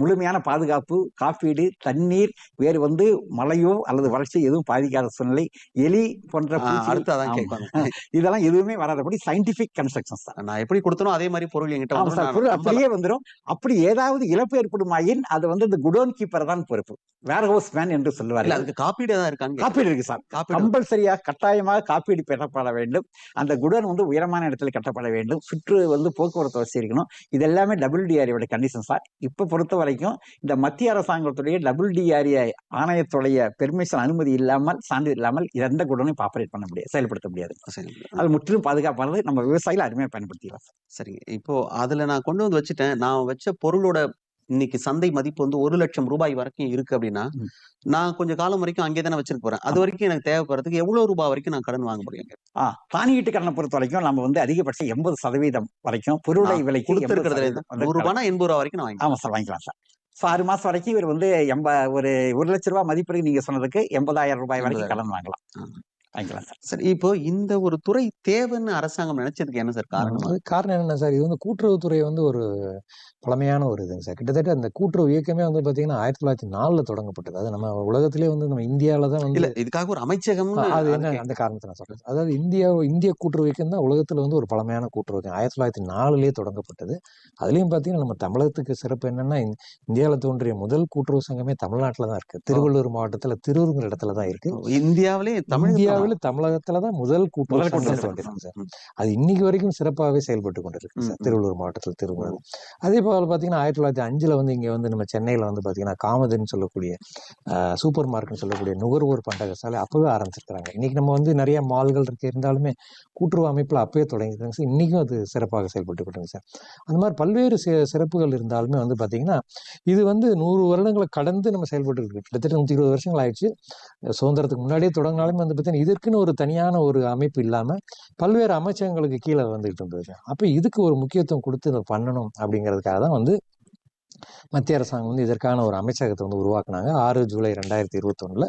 முழுமையான பாதுகாப்பு காப்பீடு தண்ணீர் வேறு வந்து மழையோ அல்லது வறட்சி எதுவும் பாதிக்காத சூழ்நிலை எலி போன்ற இதெல்லாம் எதுவுமே வராதபடி சயின்டிபிக் கன்ஸ்ட்ரக்ஷன் சார். நான் எப்படி கொடுத்தனோ அதே மாதிரி பொருள் என்கிட்ட பொருள். அப்படியே வந்துடும் அப்படி ஏதாவது இழப்பு ஏற்படுமாயின் அது வந்து இந்த குடோன் கீப்பர் தான் பொறுப்பு. வேர் ஹவுஸ் மேன் என்று இல்ல சொல்லுவார்கள் அதுக்கு காப்பீடு இருக்கான்னு கேட்கிறேன். காப்பீடு இருக்கு சார். காப்பீடு. கம்பல்சரியாக கட்டாயமாக காப்பீடு பெறப்பட வேண்டும். அந்த குடோன் வந்து உயரமான இடத்துல கட்டப்பட வேண்டும். சுற்று வந்து போக்குவரத்து வசதி இருக்கணும். இது எல்லாமே டபிள்யூடிஆரியோட கண்டிஷன் சார். இப்போ பொறுத்த வரைக்கும் இந்த மத்திய அரசாங்கத்துடைய டபிள்யூடிஆர்ஏ ஆணையத்துடைய பெர்மிஷன் அனுமதி இல்லாமல் சான்றிதழ் இல்லாமல் எந்த குடோனையும் ஆப்ரேட் பண்ண முடியாது செயல்படுத்த முடியாது. சரி. அது முற்றிலும் பாதுகாப்பானது. நம்ம விவசாயிகள் அருமையாக பயன்படுத்திக்கலாம் சார். சரிங்க இப்போ அதுல நான் கொண்டு வந்து வச்சுட்டேன். நான் வச்ச பொருளோட இன்னைக்கு சந்தை மதிப்பு வந்து ஒரு லட்சம் ரூபாய் வரைக்கும் இருக்கு அப்படின்னா. நான் கொஞ்ச காலம் வரைக்கும் அங்கே தானே வச்சிருக்க போறேன். அது வரைக்கும் எனக்கு தேவைப்படுறதுக்கு எவ்வளவு ரூபாய் வரைக்கும் நான் கடன் வாங்க முடியுங்க ஆ தானியீட்டு கடனை பொறுத்த வரைக்கும் நம்ம வந்து அதிகபட்சம் எண்பது சதவீதம் வரைக்கும் பொருளை 80% வந்து நூறு ரூபாய்னா எண்பது ரூபாய் வரைக்கும் நான் ஆமா சார் வாங்கிக்கலாம் சார். ஸோ ஆறு மாசம் வரைக்கும் இவர் வந்து எம்ப ஒரு ஒரு லட்ச ரூபாய் மதிப்பிற்கு நீங்க சொன்னதுக்கு எண்பதாயிரம் ரூபாய் வரைக்கும். கடன் வாங்கலாம். வாங்கிக்கலாம் சார் சரி. இப்போ இந்த ஒரு துறை தேவைன்னு அரசாங்கம் நினைச்சதுக்கு என்ன சார் காரணம்? அது காரணம் என்னன்னா சார் இது வந்து கூட்டுறவுத்துறை வந்து ஒரு பழமையான ஒரு இதுங்க சார். கிட்டத்தட்ட அந்த கூட்டுறவு இயக்கமே வந்து பாத்தீங்கன்னா ஆயிரத்தி தொள்ளாயிரத்தி நாலுல தொடங்கப்பட்டது. அது நம்ம உலகத்திலே வந்து நம்ம இந்தியாவில தான் வந்து இல்ல இதுக்காக ஒரு அமைச்சகம் அது என்ன அந்த காரணத்தை நான் சொல்றேன். அதாவது இந்தியா இந்திய கூட்டுறவு இயக்கம் தான் உலகத்துல வந்து ஒரு பழமையான கூட்டுறவு இயக்கம். ஆயிரத்தி தொள்ளாயிரத்தி நாலுலயே தொடங்கப்பட்டது. அதுலயும் பாத்தீங்கன்னா நம்ம தமிழகத்துக்கு சிறப்பு என்னன்னா இந்த- இந்தியாவுல தோன்றிய முதல் கூட்டுறவு சங்கமே தமிழ்நாட்டுல தான் இருக்கு. திருவள்ளூர் மாவட்டத்துல திருவூருங்கிற இடத்துல தான் இருக்கு. இந்தியாவிலே தமிழ் இந்தியாவில் தமிழகத்துல தான் முதல் சார் அது இன்னைக்கு வரைக்கும் சிறப்பாகவே செயல்பட்டு கொண்டிருக்கு சார். திருவள்ளூர் மாவட்டத்தில் திருவள்ளூர். அதே போல பாத்தீங்கன்னா ஆயிரத்தி தொள்ளாயிரத்தி அஞ்சுல வந்து இங்க வந்து நம்ம சென்னையில வந்து பாத்தீங்கன்னா காமதன் சொல்லக்கூடிய சூப்பர் மார்க்கெட் சொல்லக்கூடிய நுகர்வோர் பண்டக சாலை அப்பவே ஆரம்பிச்சிருக்காங்க இன்னைக்கு நம்ம வந்து நிறைய மால்கள் இருக்கு. இருந்தாலுமே கூட்டுறவு அமைப்புல அப்பவே தொடங்கிருக்காங்க சார். இன்னைக்கும் அது சிறப்பாக செயல்பட்டு கொண்டிருக்கு சார். அந்த மாதிரி பல்வேறு சிறப்புகள் இருந்தாலுமே வந்து பாத்தீங்கன்னா இது வந்து நூறு வருடங்களை கடந்து நம்ம செயல்பட்டு இருக்கு கிட்டத்தட்ட நூத்தி இருபது வருஷங்கள் ஆயிடுச்சு. சுதந்திரத்துக்கு முன்னாடியே தொடங்கினாலுமே வந்து பார்த்தீங்கன்னா இதற்குன்னு ஒரு தனியான ஒரு அமைப்பு இல்லாம பல்வேறு அமைச்சகங்களுக்கு கீழே வந்துகிட்டு இருந்தது. அப்போ இதுக்கு ஒரு முக்கியத்துவம் கொடுத்து இதை பண்ணணும் அப்படிங்கிறதுக்காக தான் வந்து மத்திய அரசாங்கம் வந்து இதற்கான ஒரு அமைச்சகத்தை வந்து உருவாக்குனாங்க. ஆறு ஜூலை ரெண்டாயிரத்தி இருபத்தொன்னுல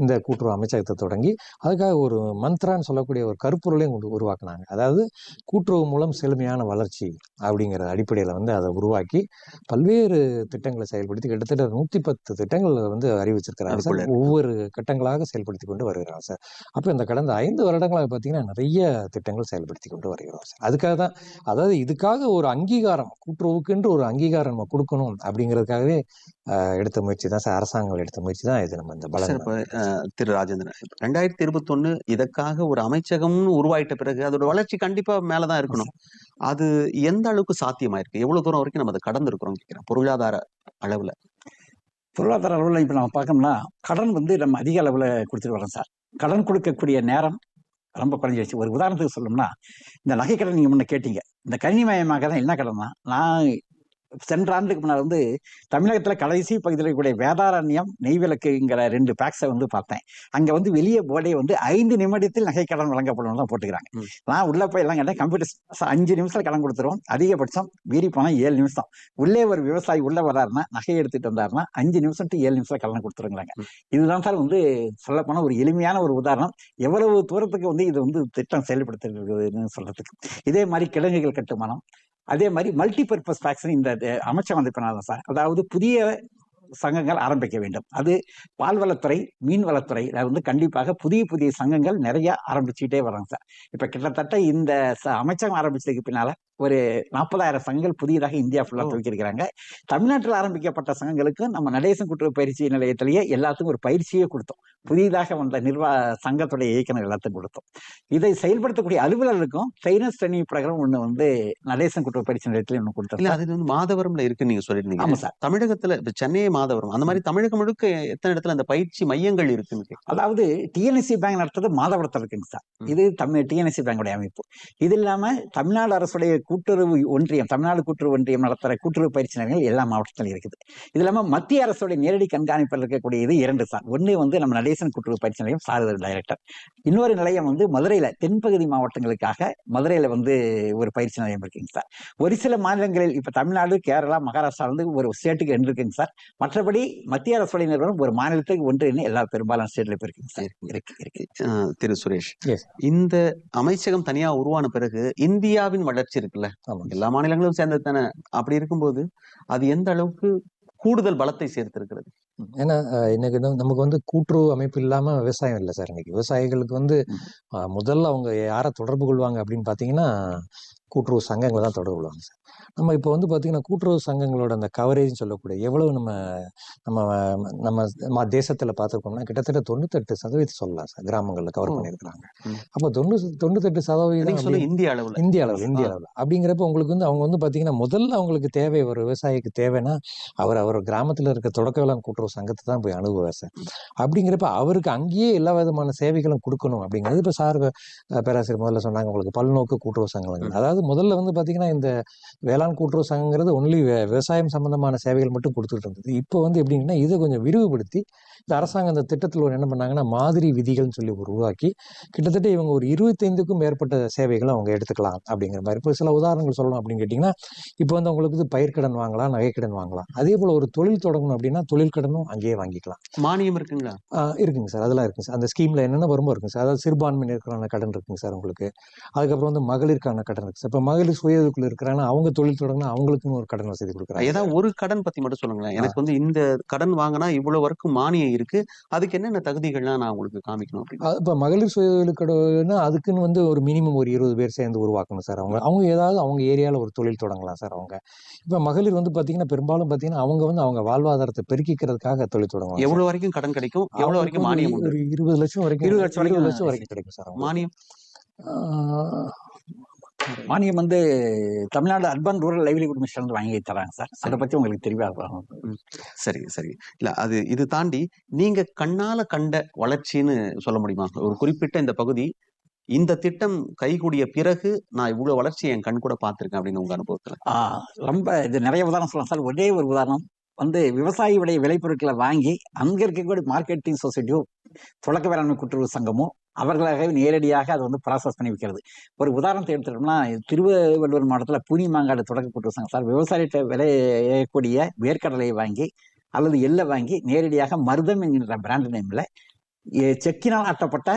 இந்த கூட்டுறவு அமைச்சகத்தை தொடங்கி அதுக்காக ஒரு மந்த்ரான்னு சொல்லக்கூடிய ஒரு கருப்பொருளையும் கொண்டு உருவாக்குனாங்க. அதாவது கூட்டுறவு மூலம் செழுமையான வளர்ச்சி அப்படிங்கிற அடிப்படையில் வந்து அதை உருவாக்கி பல்வேறு திட்டங்களை செயல்படுத்தி கிட்டத்தட்ட நூற்றி பத்து திட்டங்கள் வந்து அறிவிச்சிருக்கிறாங்க சார். ஒவ்வொரு கட்டங்களாக செயல்படுத்தி கொண்டு வருகிறாங்க சார். அப்போ இந்த கடந்த ஐந்து வருடங்களாக பார்த்தீங்கன்னா நிறைய திட்டங்கள் செயல்படுத்தி கொண்டு வருகிறோம் சார். அதுக்காக தான் அதாவது இதுக்காக ஒரு அங்கீகாரம் கூட்டுறவுக்குன்ற ஒரு அங்கீகாரம் நம்ம கொடுக்கணும் அப்படிங்கிறதுக்காகவே எடுத்த முயற்சி தான் சார் அரசாங்கம் எடுத்த முயற்சி தான் இது நம்ம இந்த அஹ், திரு ராஜேந்திரன். ரெண்டாயிரத்தி இருபத்தொன்னு இதற்காக ஒரு அமைச்சகம்னு உருவாயிட்ட பிறகு அதோட வளர்ச்சி கண்டிப்பா மேலதான் இருக்கணும். அது எந்த அளவுக்கு சாத்தியமாயிருக்கு? எவ்வளவு தூரம் வரைக்கும் நம்ம அதை கடந்து இருக்கிறோம் கேட்கிறேன் பொருளாதார அளவுல. பொருளாதார அளவில் இப்போ நம்ம பார்க்கணும்னா கடன் வந்து நம்ம அதிக அளவில் கொடுத்துட்டு வரோம் சார். கடன் கொடுக்கக்கூடிய நேரம் ரொம்ப குறைஞ்சிருச்சு. ஒரு உதாரணத்துக்கு சொல்லணும்னா இந்த நகை கடன் நீங்கள் முன்ன கேட்டீங்க. இந்த கணினிமயமாக தான் என்ன கடன்னா நான் சென்ற ஆண்டுக்கு முன்னாடி வந்து தமிழகத்துல கடைசி பகுதியில் இருக்கக்கூடிய வேதாரண்யம் நெய்விளக்குங்கிற ரெண்டு பேக்ஸை வந்து பார்த்தேன். அங்க வந்து வெளியே போர்டே வந்து ஐந்து நிமிடத்தில் நகைக்கடன் வழங்கப்படும் தான் போட்டுக்கிறாங்க. நான் உள்ள போய் எல்லாம் கேட்டேன் கம்ப்யூட்டர் அஞ்சு நிமிஷத்துல கடன் கொடுத்துருவோம். அதிகபட்சம் மீறி போனா ஏழு நிமிஷம். உள்ளே ஒரு விவசாயி உள்ள வர்றாருன்னா நகை எடுத்துட்டு வந்தாருன்னா அஞ்சு நிமிஷம் to ஏழு நிமிஷம் கடன் கொடுத்துருங்கிறாங்க. இதுதான் சார் வந்து சொல்லப்போனா ஒரு எளிமையான ஒரு உதாரணம். எவ்வளவு தூரத்துக்கு வந்து இது வந்து திட்டம் செயல்படுத்திருக்குதுன்னு சொல்றதுக்கு. இதே மாதிரி கிழங்குகள் கட்டுமானம் அதே மாதிரி மல்டிபர்பஸ் ஃபேக்ஷன் இந்த அஹ், அமைச்சர் வந்திருப்பனால சார்? அதாவது புதிய சங்கங்கள் ஆரம்பிக்க வேண்டும். அது பால்வளத்துறை மீன்வளத்துறை வந்து கண்டிப்பாக புதிய புதிய சங்கங்கள் நிறைய ஆரம்பிச்சுக்கிட்டே வராங்க சார். இப்ப கிட்டத்தட்ட இந்த ச- அமைச்சகம் ஆரம்பிச்சதுக்கு பின்னால ஒரு நாற்பதாயிரம் சங்கங்கள் புதியதாக இந்தியா ஃபுல்லா ஓ. துவக்கியிருக்கிறாங்க. தமிழ்நாட்டில் ஆரம்பிக்கப்பட்ட சங்கங்களுக்கு நம்ம நடேசன் கூட்டுறவு பயிற்சி நிலையத்திலேயே எல்லாத்துக்கும் ஒரு பயிற்சியே கொடுத்தோம். புதிதாக வந்த நிர்வா சங்கத்துடைய இயக்குனர் எல்லாத்துக்கும் கொடுத்தோம். இதை செயல்படுத்தக்கூடிய அலுவலர்களுக்கும் ட்ரைனர்ஸ் ட்ரைனிங் ப்ரோக்ராம் ஒன்று வந்து நடேசன் கூட்டுறவு பயிற்சி நிலையத்திலே ஒன்று இல்ல கொடுத்தோம் அது வந்து மாதவரம்ல இருக்குன்னு நீங்க சொல்லிருந்தீங்க ஆமா சார். தமிழகத்துல இப்ப சென்னையே மாதவரம் அந்த மாதிரி தமிழகம் முழுக்க எத்தனை இடத்துல அந்த பயிற்சி மையங்கள் இருக்குன்னு. அதாவது டிஎன்எஸ்சி பேங்க் நடத்துறது மாதவரத்தில் இருக்குங்க சார். இது தமிழ் டிஎன்எஸ்சி பேங்குடைய அமைப்பு. இது இல்லாம தமிழ்நாடு அரசுடைய கூட்டுறவு ஒன்றியம் தமிழ்நாடு கூட்டுறவு ஒன்றியம் நடத்துற கூட்டுறவு பயிற்சி நிலையங்கள் எல்லா மாவட்டத்திலும் இருக்குது. இது இல்லாம மத்திய அரசுடைய நேரடி கண்காணிப்பில் இருக்கக்கூடிய இது இரண்டு சார். ஒன்று வந்து நம்ம நடேசன் கூட்டுறவு பயிற்சி நிலையம் சாரதர் டைரக்டர் இன்னொரு நிலையம் வந்து மதுரையில தென்பகுதி மாவட்டங்களுக்காக மதுரையில வந்து ஒரு பயிற்சி நிலையம் இருக்குங்க சார். ஒரு சில மாநிலங்களில் இப்ப தமிழ்நாடு கேரளா மகாராஷ்டிரா வந்து ஒரு ஸ்டேட்டுக்கு ரெண்டு இருக்குங்க சார். மற்றபடி மத்திய அரசுடைய நிறுவனம் ஒரு மாநிலத்துக்கு ஒன்று எல்லா பெரும்பாலான ஸ்டேட்ல இப்ப இருக்குங்க சார். இருக்கு இருக்கு. திரு சுரேஷ். Yes. இந்த அமைச்சகம் தனியா உருவான பிறகு இந்தியாவின் வளர்ச்சி இருக்குல்ல? எல்லா மாநிலங்களும் சேர்ந்தது தானே அப்படி இருக்கும்போது அது எந்த அளவுக்கு கூடுதல் பலத்தை சேர்த்திருக்கிறது? ஏன்னா இன்னைக்கு நமக்கு வந்து கூட்டுறவு அமைப்பு இல்லாம விவசாயம் இல்லை சார் இன்னைக்கு. விவசாயிகளுக்கு வந்து முதல்ல அவங்க யாரை தொடர்பு கொள்வாங்க அப்படின்னு பார்த்தீங்கன்னா கூட்டுறவு சங்கங்களை தான் தொடர்பு கொள்வாங்க சார் நம்ம இப்போ வந்து பார்த்தீங்கன்னா கூட்டுறவு சங்கங்களோட அந்த கவரேஜ் சொல்லக்கூடிய எவ்வளவு நம்ம நம்ம நம்ம நம்ம தேசத்தில் பார்த்துருக்கோம்னா கிட்டத்தட்ட தொண்ணூத்தெட்டு சதவீதம் சொல்லலாம் சார் கிராமங்களில் கவர். பண்ணியிருக்கிறாங்க. அப்போ தொண்ணூறு தொண்ணூத்தெட்டு சதவீதம் இந்திய அளவுல இந்திய அளவில் இந்திய. அளவில் அப்படிங்கிறப்ப உங்களுக்கு வந்து அவங்க வந்து பார்த்தீங்கன்னா முதல்ல அவங்களுக்கு தேவை ஒரு விவசாயிக்கு தேவைன்னா அவர் அவர் கிராமத்தில் இருக்க தொடக்க வேளாண் கூட்டுறவு சங்கத்தை தான் போய் அணுகுவார் சார் அப்படிங்கிறப்ப அவருக்கு அங்கேயே எல்லா விதமான சேவைகளும் கொடுக்கணும் அப்படிங்கிறது இப்போ சார் பேராசிரியர் முதல்ல சொன்னாங்க உங்களுக்கு பல்நோக்கு கூட்டுறவு சங்கங்கள் ம். அதாவது முதல்ல வந்து பார்த்தீங்கன்னா இந்த வேளாண் கூட்டுறவு சங்கங்கிறது ஒன்லி விவசாயம் சம்பந்தமான சேவைகள் மட்டும் கொடுத்துட்டு இருந்தது. இப்போ வந்து எப்படின்னா இதை கொஞ்சம் விரிவுபடுத்தி இந்த அரசாங்கம் அந்த திட்டத்தில் ஒரு என்ன பண்ணாங்கன்னா மாதிரி விதிகள்னு சொல்லி ஒரு உருவாக்கி கிட்டத்தட்ட இவங்க ஒரு இருபத்தைந்துக்கும் மேற்பட்ட சேவைகளை அவங்க எடுத்துக்கலாம் அப்படிங்கிற மாதிரி. இப்போ சில உதாரணங்கள் சொல்லணும் அப்படின்னு கேட்டிங்கன்னா இப்போ வந்து உங்களுக்கு இது பயிர்க்கடன் வாங்கலாம் நகைக்கடன் வாங்கலாம். அதே போல் ஒரு தொழில் தொடங்கணும் அப்படின்னா தொழில் கடனும் அங்கேயே வாங்கிக்கலாம். மானியம் இருக்குங்களா? இருக்குங்க சார். அதெல்லாம் இருக்குங்க சார். அந்த ஸ்கீமில் என்னென்ன வருமோ இருக்குங்க சார். அதாவது சிறுபான்மையினருக்கான கடன் இருக்குங்க சார் உங்களுக்கு. அதுக்கப்புறம் வந்து மகளிருக்கான கடன் இருக்குது சார். இப்போ மகளிர் சுய இதுக்குள்ள இருக்கிறாங்கன்னா அவங்க தொழில் தொடங்கினா அவங்களுக்குன்னு ஒரு கடன் வசதி கொடுக்குறாங்க ஏதாவது ஒரு கடன் பத்தி மட்டும் சொல்லுங்களேன். எனக்கு வந்து இந்த கடன் வாங்கினா இவ்வளவு வரைக்கும் மானியம் இருக்கு. அதுக்கு என்னென்ன தகுதிகள்லாம் நான் உங்களுக்கு காமிக்கணும் அப்படின்னு? இப்போ மகளிர் சுய தொழிலுக்கடனா அதுக்குன்னு வந்து ஒரு மினிமம் ஒரு இருபது பேர் சேர்ந்து உருவாக்கணும் சார் அவங்க. அவங்க ஏதாவது அவங்க ஏரியாவில் ஒரு தொழில் தொடங்கலாம் சார் அவங்க. இப்போ மகளிர் வந்து பார்த்தீங்கன்னா பெரும்பாலும் பார்த்தீங்கன்னா அவங்க வந்து அவங்க வாழ்வாதாரத்தை பெருக்கிக்கிறதுக்காக தொழில் தொடங்குவாங்க சார். எவ்வளவு வரைக்கும் கடன் கிடைக்கும்? எவ்வளவு அவங்களுக்கு வரைக்கும் மானியம் ஒரு இருபது லட்சம் வரைக்கும் இருபது லட்சம் வரைக்கும் லட்சம் வரைக்கும் கிடைக்கும் சார். மானியம்? மானியம் வந்து Tamil Nadu urban rural livelihood mission வந்து வாங்கி தராங்க சார். அதை பத்தி உங்களுக்கு தெரியாது சரி சரி. இல்ல அது இது தாண்டி நீங்க கண்ணால கண்ட வளர்ச்சின்னு சொல்ல முடியுமா? ஒரு குறிப்பிட்ட இந்த பகுதி இந்த திட்டம் கைகூடிய பிறகு நான் இவ்வளவு வளர்ச்சியை என் கண் கூட பார்த்திருக்கேன் அப்படின்னு உங்க அனுபவத்துல. ரொம்ப இது நிறைய உதாரணம் சொல்லலாம் சார். ஒரே ஒரு உதாரணம் வந்து விவசாயியுடைய விளைபொருட்களை வாங்கி அங்க இருக்கக்கூடிய மார்க்கெட்டிங் சொசைட்டியும் தொடக்க வேளாண்மை கூட்டுறவு சங்கமும் அவர்களாகவே நேரடியாக அதை வந்து ப்ராசஸ் பண்ணி வைக்கிறது. ஒரு உதாரணத்தை எடுத்துட்டோம்னா திருவள்ளுவர் மாவட்டத்தில் பூனி மாங்காடு தொடக்க கூட்டுறவு சார் விவசாயிகிட்ட விளையக்கூடிய வேர்க்கடலையை வாங்கி அல்லது எள்ளை வாங்கி நேரடியாக மருதம் என்கின்ற பிராண்ட் நேமில் செக்கினால் ஆட்டப்பட்ட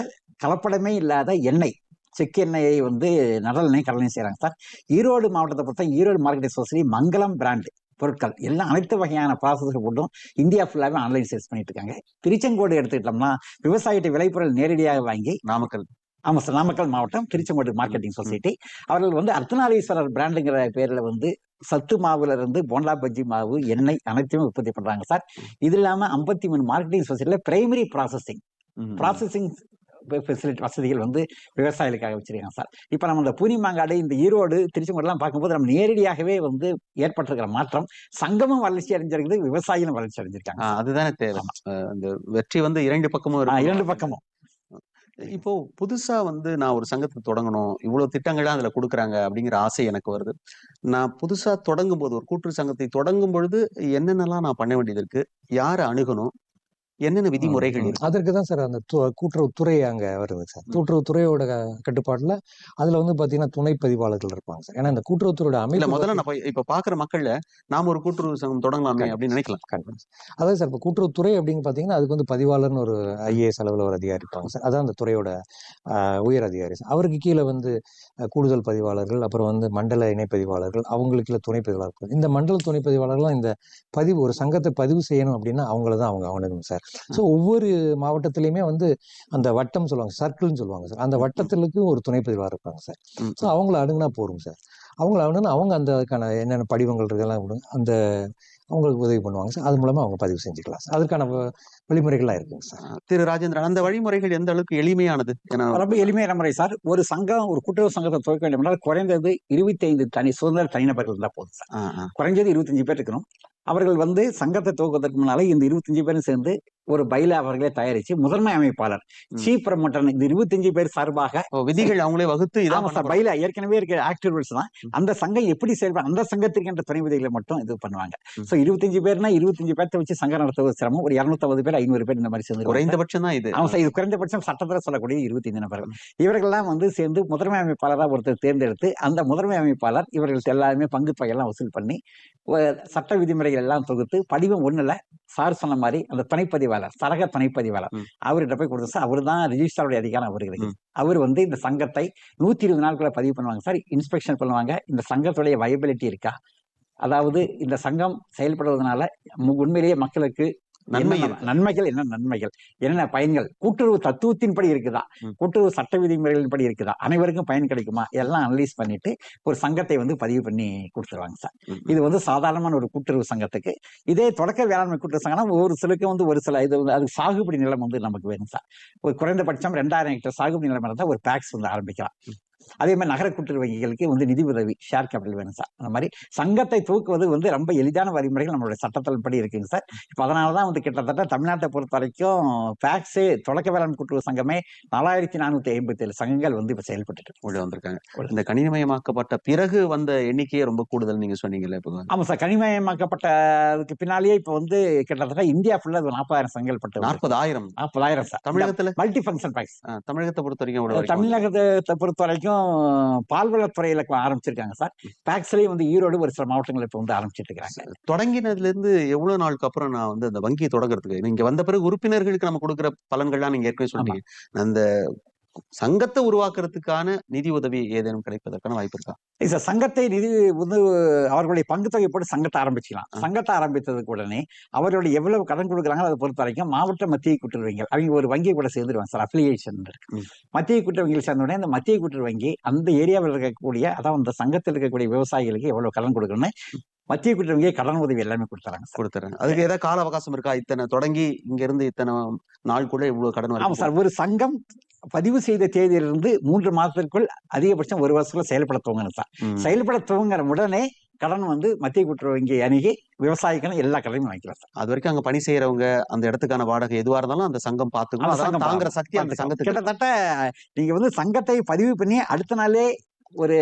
கலப்படமே இல்லாத எண்ணெய் செக்கு எண்ணெயை வந்து நடலெண்ணெய் கடலையும் செய்கிறாங்க சார். ஈரோடு மாவட்டத்தை பொறுத்த Erode market society Mangalam brand பொருட்கள். எல்லாம் அனைத்து வகையான ப்ராசஸ்கள் போட்டும் இந்தியா ஃபுல்லாகவே ஆன்லைன் சேல்ஸ் பண்ணிட்டு இருக்காங்க திருச்செங்கோடு எடுத்துக்கிட்டோம்னா விவசாயிட்ட விளைபொருள் நேரடியாக வாங்கி நாமக்கல் ஆமா சார் நாமக்கல் மாவட்டம் திருச்செங்கோடு மார்க்கெட்டிங் சொசைட்டி அவர்கள் வந்து அர்த்தநாரீஸ்வரர் பிராண்டுங்கிற பேர்ல வந்து சத்து மாவுல இருந்து போண்டா பஜ்ஜி மாவு எண்ணெய் அனைத்தையும் உற்பத்தி பண்றாங்க சார். இது இல்லாம ஐம்பத்தி மூணு மார்க்கெட்டிங் சொசைட்டில பிரைமரி ப்ராசஸிங். ப்ராசஸிங் ஃபெசிலிட்டி வசதிகள் வந்து விவசாயிகளுக்காக வச்சிருக்காங்க சார். இப்போ நம்ம இந்த பூனி மாங்காடு இந்த ஈரோடு திருச்செங்கோடுலாம் பார்க்கும்போது நம்ம நேரடியாகவே வந்து ஏற்பட்டிருக்கிற மாற்றம் சங்கமும் வளர்ச்சி அடைஞ்சிருக்குது விவசாயிகளும் வளர்ச்சி அடைஞ்சிருக்காங்க அதுதானே தேவை. இந்த வெற்றி வந்து இரண்டு பக்கமும் இரண்டு பக்கமும். இப்போ புதுசா வந்து நான் ஒரு சங்கத்தை தொடங்கணும் இவ்வளவு திட்டங்கள்லாம் அதுல கொடுக்குறாங்க அப்படிங்கிற ஆசை எனக்கு வருது. நான் புதுசா தொடங்கும் போது ஒரு கூட்டுறவு சங்கத்தை தொடங்கும் பொழுது என்னென்னலாம் நான் பண்ண வேண்டியது இருக்கு யாரை அணுகணும் என்னென்ன விதிமுறைகள் இருக்கு? அதற்கு தான் சார் அந்த கூட்டுறவுத்துறை அங்க வருது சார். கூட்டுறவுத்துறையோட கட்டுப்பாட்டுல அதுல வந்து பாத்தீங்கன்னா துணை பதிவாளர்கள் இருப்பாங்க சார். ஏன்னா இந்த கூட்டுறவுத்துறையோட அமைப்பு முதல்ல நான் போய் இப்ப பாக்குற மக்கள்ல நாம ஒரு கூட்டுறவு சங்கம் தொடங்கலாமே அப்படின்னு நினைக்கலாம். கண்டிப்பா. அதாவது சார் இப்போ கூட்டுறவுத்துறை அப்படின்னு பார்த்தீங்கன்னா அதுக்கு வந்து பதிவாளர்னு ஒரு ஐஏஎஸ் அளவில் ஒரு அதிகாரி இருப்பாங்க சார். அதான் அந்த துறையோட உயர் அதிகாரி சார். அவருக்கு கீழே வந்து கூடுதல் பதிவாளர்கள் அப்புறம் வந்து மண்டல இணைப்பதிவாளர்கள் அவங்களுக்கு கீழே துணை பதிவாளர்கள். இந்த மண்டல துணை பதிவாளர்கள்லாம் இந்த பதிவு ஒரு சங்கத்தை பதிவு செய்யணும் அப்படின்னா அவங்கள தான் அவங்க அணுகணும் சார். ஸோ ஒவ்வொரு மாவட்டத்திலையுமே வந்து அந்த வட்டம் சொல்லுவாங்க சர்க்கிள்னு சொல்லுவாங்க சார். அந்த வட்டத்திலுக்கு ஒரு துணை பதிவாளர் இருப்பாங்க சார். ஸோ அவங்கள அணுகுனா போதும் சார். அவங்கள அணுகுனா அவங்க அந்த அதுக்கான என்னென்ன படிவங்கள் இதெல்லாம் கொடுங்க அந்த அவங்களுக்கு உதவி பண்ணுவாங்க சார். அது மூலமா அவங்க பதிவு செஞ்சுக்கலாம் சார். அதுக்கான வழிமுறைகள்லாம் இருக்குங்க சார். திரு ராஜேந்திரன் அந்த வழிமுறைகள் எந்த அளவுக்கு எளிமையானது? ரொம்ப எளிமையான முறை சார். ஒரு சங்கம் ஒரு கூட்டுறவு சங்கத்தை துவக்க வேண்டும் என்றால் குறைந்தது இருபத்தி ஐந்து தனி சுதந்திர தனிநபர்கள் இருந்தால் போதும் சார். குறைஞ்சது இருபத்தஞ்சு பேர் இருக்கணும். அவர்கள் வந்து சங்கத்தை துவக்குவதற்கு முன்னாலே இந்த இருபத்தஞ்சு பேரும் சேர்ந்து ஒரு பைல அவர்களே தயாரிச்சு முதன்மை அமைப்பாளர் ம். சீஃப் ப்ரமோட்டர் இந்த இருபத்தஞ்சு பேர் சார்பாக விதிகள் அவங்களே வகுத்து ஆமா சார். பைல ஏற்கனவே இருக்க ஆக்டிவ் ரூல்ஸ் தான். அந்த சங்கம் எப்படி செயல்படும் அந்த சங்கத்திற்கு என்ற துணை விதிகளை மட்டும் இது பண்ணுவாங்க. சோ இருபத்தஞ்சு பேர்னா இருபத்தஞ்சு பேர்த்த வச்சு சங்கம் நடத்துவது சிரமம் ஒரு இருநூத்தம்பது பேர் ஐநூறு பேர் இந்த மாதிரி சேர்ந்து குறைந்தபட்சம் தான் இது ஆமா சார் இது குறைந்தபட்சம் சட்டத்தில் சொல்லக்கூடிய இருபத்தி நபர்கள் இவர்கள்லாம் வந்து சேர்ந்து முதன்மை அமைப்பாளராக ஒருத்தர் தேர்ந்தெடுத்து அந்த முதன்மை அமைப்பாளர் இவர்கள் எல்லாருமே பங்கு தொகையெல்லாம் வசூல் பண்ணி சட்ட விதிமுறைகள் எல்லாம் தொகுத்து படிவம் ஒண்ணுல சார் சொன்ன மாதிரி அந்த துணைப்பதிவாளர் சரக துணைப்பதிவாளர். அவர்கிட்ட போய் கொடுத்து சார் அவர் தான் ரிஜிஸ்டருடைய அதிகாரம் ம். அவர் வந்து இந்த சங்கத்தை நூத்தி இருபது நாட்களை பதிவு பண்ணுவாங்க. சார் இன்ஸ்பெக்ஷன் பண்ணுவாங்க. இந்த சங்கத்துடைய வயபிலிட்டி இருக்கா? அதாவது இந்த சங்கம் செயல்படுவதனால உண்மையிலேயே மக்களுக்கு நன்மை என்ன இருக்கு. நன்மைகள் என்ன நன்மைகள் என்னென்ன பயன்கள்? கூட்டுறவு தத்துவத்தின்படி இருக்குதா. கூட்டுறவு சட்ட விதிமுறைகளின்படி இருக்குதா? அனைவருக்கும் பயன் கிடைக்குமா? எல்லாம் அனலைஸ் பண்ணிட்டு ஒரு சங்கத்தை வந்து பதிவு பண்ணி கொடுத்துருவாங்க சார். இது வந்து சாதாரணமான ஒரு கூட்டுறவு சங்கத்துக்கு. இதே தொடக்க வேளாண்மை கூட்டுறவு சங்கம்னா ஒரு சிலருக்கு வந்து ஒரு சில இது வந்து அதுக்கு சாகுபடி நிலம் வந்து நமக்கு வேணும் சார். ஒரு குறைந்தபட்சம் ரெண்டாயிரம் ஹெக்டர் சாகுபடி நிலம் இருந்தால் ஒரு பேக்ஸ் வந்து ஆரம்பிக்கலாம். அதே மாதிரி நகர கூட்டுறவு வங்கிகளுக்கு வந்து நிதி உதவி ஷேர் கேபிட்டல் வேணும் சார் அந்த மாதிரி சங்கத்தை தூக்குவது வந்து ரொம்ப எளிதான வழிமுறைகள் நம்மளுடைய சட்டத்தின் படி இருக்குங்க சார் இப்போ அதனால தான் வந்து கிட்டத்தட்ட தமிழ்நாட்டை பொறுத்த வரைக்கும் பேக்ஸே தொடக்க வேளாண் கூட்டுறவு சங்கமே நாலாயிரத்தி நானூத்தி ஐம்பத்தி ஏழு சங்கங்கள் வந்து இப்போ செயல்பட்டு உள்ள வந்திருக்காங்க. இந்த கணினிமயமாக்கப்பட்ட பிறகு வந்த எண்ணிக்கையே ரொம்ப கூடுதல் நீங்க சொன்னீங்கல்ல இப்போ ஆமா சார் கனிமயமாக்கப்பட்டதுக்கு பின்னாலேயே இப்போ வந்து கிட்டத்தட்ட இந்தியா ஃபுல்லா ஒரு நாற்பதாயிரம் சங்கங்கள் பட்டு நாற்பதாயிரம். நாற்பதாயிரம் சார் தமிழகத்துல? மல்டி ஃபங்க்ஷன் பேக்ஸ் தமிழகத்தை பொறுத்த வரைக்கும் தமிழகத்தை பொறுத்த வரைக்கும் பால்வளத்துறையில ஆரம்பிச்சிருக்காங்க சார். பேக்ஸ்லயும் வந்து ஈரோடு ஒரு சில மாவட்டங்கள் இப்போ வந்து ஆரம்பிச்சிட்டு இருக்காங்க தொடங்கினதுல இருந்து எவ்வளவு நாளுக்கு அப்புறம் நான் வந்து அந்த வங்கியை தொடங்குறதுக்கு நீங்க வந்த பிறகு உறுப்பினர்களுக்கு நம்ம கொடுக்குற பலன்கள்லாம் நீங்க ஏற்கனவே சொன்னீங்க. அந்த சங்கத்தை உருவாக்குறதுக்கான நிதி உதவி ஏதேனும் கிடைப்பதற்கான வாய்ப்பு இருக்கா? சார் சங்கத்தை நிதி வந்து அவர்களுடைய பங்கு தொகை போட்டு சங்கத்தை ஆரம்பிச்சுக்கலாம். சங்கத்தை ஆரம்பித்ததுக்கு உடனே அவர்களுடைய எவ்வளவு கடன் கொடுக்குறாங்களோ அதை பொறுத்த வரைக்கும் மாவட்ட மத்திய கூட்டுறவு வங்கிகள் அவங்க ஒரு வங்கியை கூட சேர்ந்துருவாங்க சார் அஃபிலியேஷன் இருக்கு. மத்திய கூட்டுறவு வங்கியில் சேர்ந்த உடனே அந்த மத்திய கூட்டுறவு வங்கி அந்த ஏரியாவில் இருக்கக்கூடிய அதாவது அந்த சங்கத்தில் இருக்கக்கூடிய விவசாயிகளுக்கு எவ்வளவு கடன் கொடுக்கணும்னு மத்திய வங்கியை கடன் உதவி எல்லாமே கொடுத்துறாங்க சார். கொடுத்துறேன் அதுக்கு ஏதாவது கால அவகாசம் இருக்கா? இத்தனை தொடங்கி இங்க இருந்து இத்தனை நாள் கூட இவ்வளவு கடன் ஆமா சார் ஒரு சங்கம் பதிவு செய்த தேதியிலிருந்து மூன்று மாதத்திற்குள் அதிகபட்சம் ஒரு வருஷத்துல செயல்பட துவங்கணும் சார். செயல்பட துவங்குற உடனே கடன் வந்து மத்திய கூட்டுறவு வங்கி அணுகி விவசாயிகளும் எல்லா கடனையும் வாங்கிக்கலாம் சார் அது வரைக்கும் அங்க பணி செய்யறவங்க அந்த இடத்துக்கான வாடகை எதுவா இருந்தாலும் அந்த சங்கம் சங்கம் தாங்குற சக்தி அந்த. சங்கத்துக்கு. கிட்டத்தட்ட நீங்க வந்து சங்கத்தை பதிவு பண்ணி அடுத்த நாளே ஒரு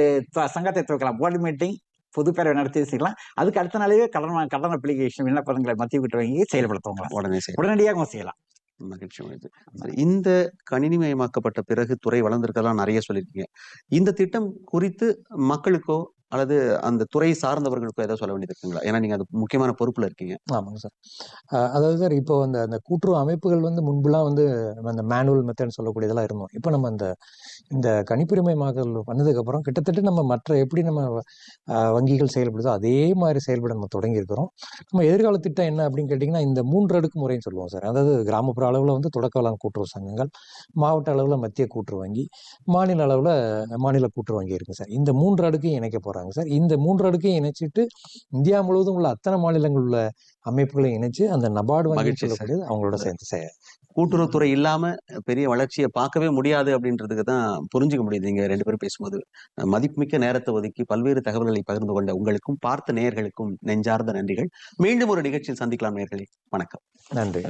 சங்கத்தை துவக்கலாம். போர்டு மீட்டிங் பொதுப்பேரவை நடத்தி செய்யலாம் அதுக்கு அடுத்த நாளே கடன் கடன் அப்ளிகேஷன் விண்ணப்பங்களை மத்திய கூட்டுறவு வங்கி செயல்படுத்துவாங்களா உடனே உடனடியாக செய்யலாம். மகிழ்ச்சி இந்த கணினிமயமாக்கப்பட்ட பிறகு துறை வளர்ந்திருக்கலாம் நிறைய சொல்லியிருக்கீங்க. இந்த திட்டம் குறித்து மக்களுக்கோ அல்லது அந்த துறை சார்ந்தவர்களுக்கும் ஏதாவது சொல்ல வேண்டியது இருக்குங்களா? ஏன்னா நீங்க அது முக்கியமான பொறுப்புல இருக்கீங்க. ஆமாங்க சார். அதாவது சார் இப்போ அந்த அந்த கூட்டுறவு அமைப்புகள் வந்து முன்புலாம் வந்து அந்த மேனுவல் மெத்தட்னு சொல்லக்கூடியதெல்லாம் இருந்தோம். இப்போ நம்ம அந்த இந்த கணிப்புரிமையமாக்கல் பண்ணதுக்கப்புறம் கிட்டத்தட்ட நம்ம மற்ற எப்படி நம்ம வங்கிகள் செயல்படுதோ அதே மாதிரி செயல்பட நம்ம தொடங்கியிருக்கிறோம். நம்ம எதிர்கால திட்டம் என்ன அப்படின்னு கேட்டிங்கன்னா இந்த மூன்று அடுக்கு முறைன்னு சொல்லுவோம் சார். அதாவது கிராமப்புற அளவில் வந்து தொடக்க வளம் கூட்டுறவு சங்கங்கள் மாவட்ட அளவில் மத்திய கூட்டுறவு வங்கி மாநில அளவில் மாநில கூட்டுறவு வங்கி இருக்குது சார். இந்த மூன்று அடுக்கையும் இணைக்க போகிறோம் போகிறாங்க சார். இந்த மூன்று அடுக்கையும் இணைச்சிட்டு இந்தியா முழுவதும் உள்ள அத்தனை மாநிலங்கள் உள்ள அமைப்புகளை இணைச்சு அந்த நபார்டு வங்கி. சொல்லக்கூடியது அவங்களோட சேர்ந்து செய- கூட்டுறவுத்துறை இல்லாம பெரிய வளர்ச்சியை பார்க்கவே முடியாது அப்படின்றதுக்கு தான் புரிஞ்சுக்க முடியுது. நீங்க ரெண்டு பேரும் பேசும்போது. மதிப்புமிக்க நேரத்தை ஒதுக்கி பல்வேறு தகவல்களை பகிர்ந்து கொண்ட உங்களுக்கும் பார்த்த நேயர்களுக்கும் நெஞ்சார்ந்த நன்றிகள். மீண்டும் ஒரு நிகழ்ச்சியில் சந்திக்கலாம் நேயர்களே. வணக்கம். நன்றி.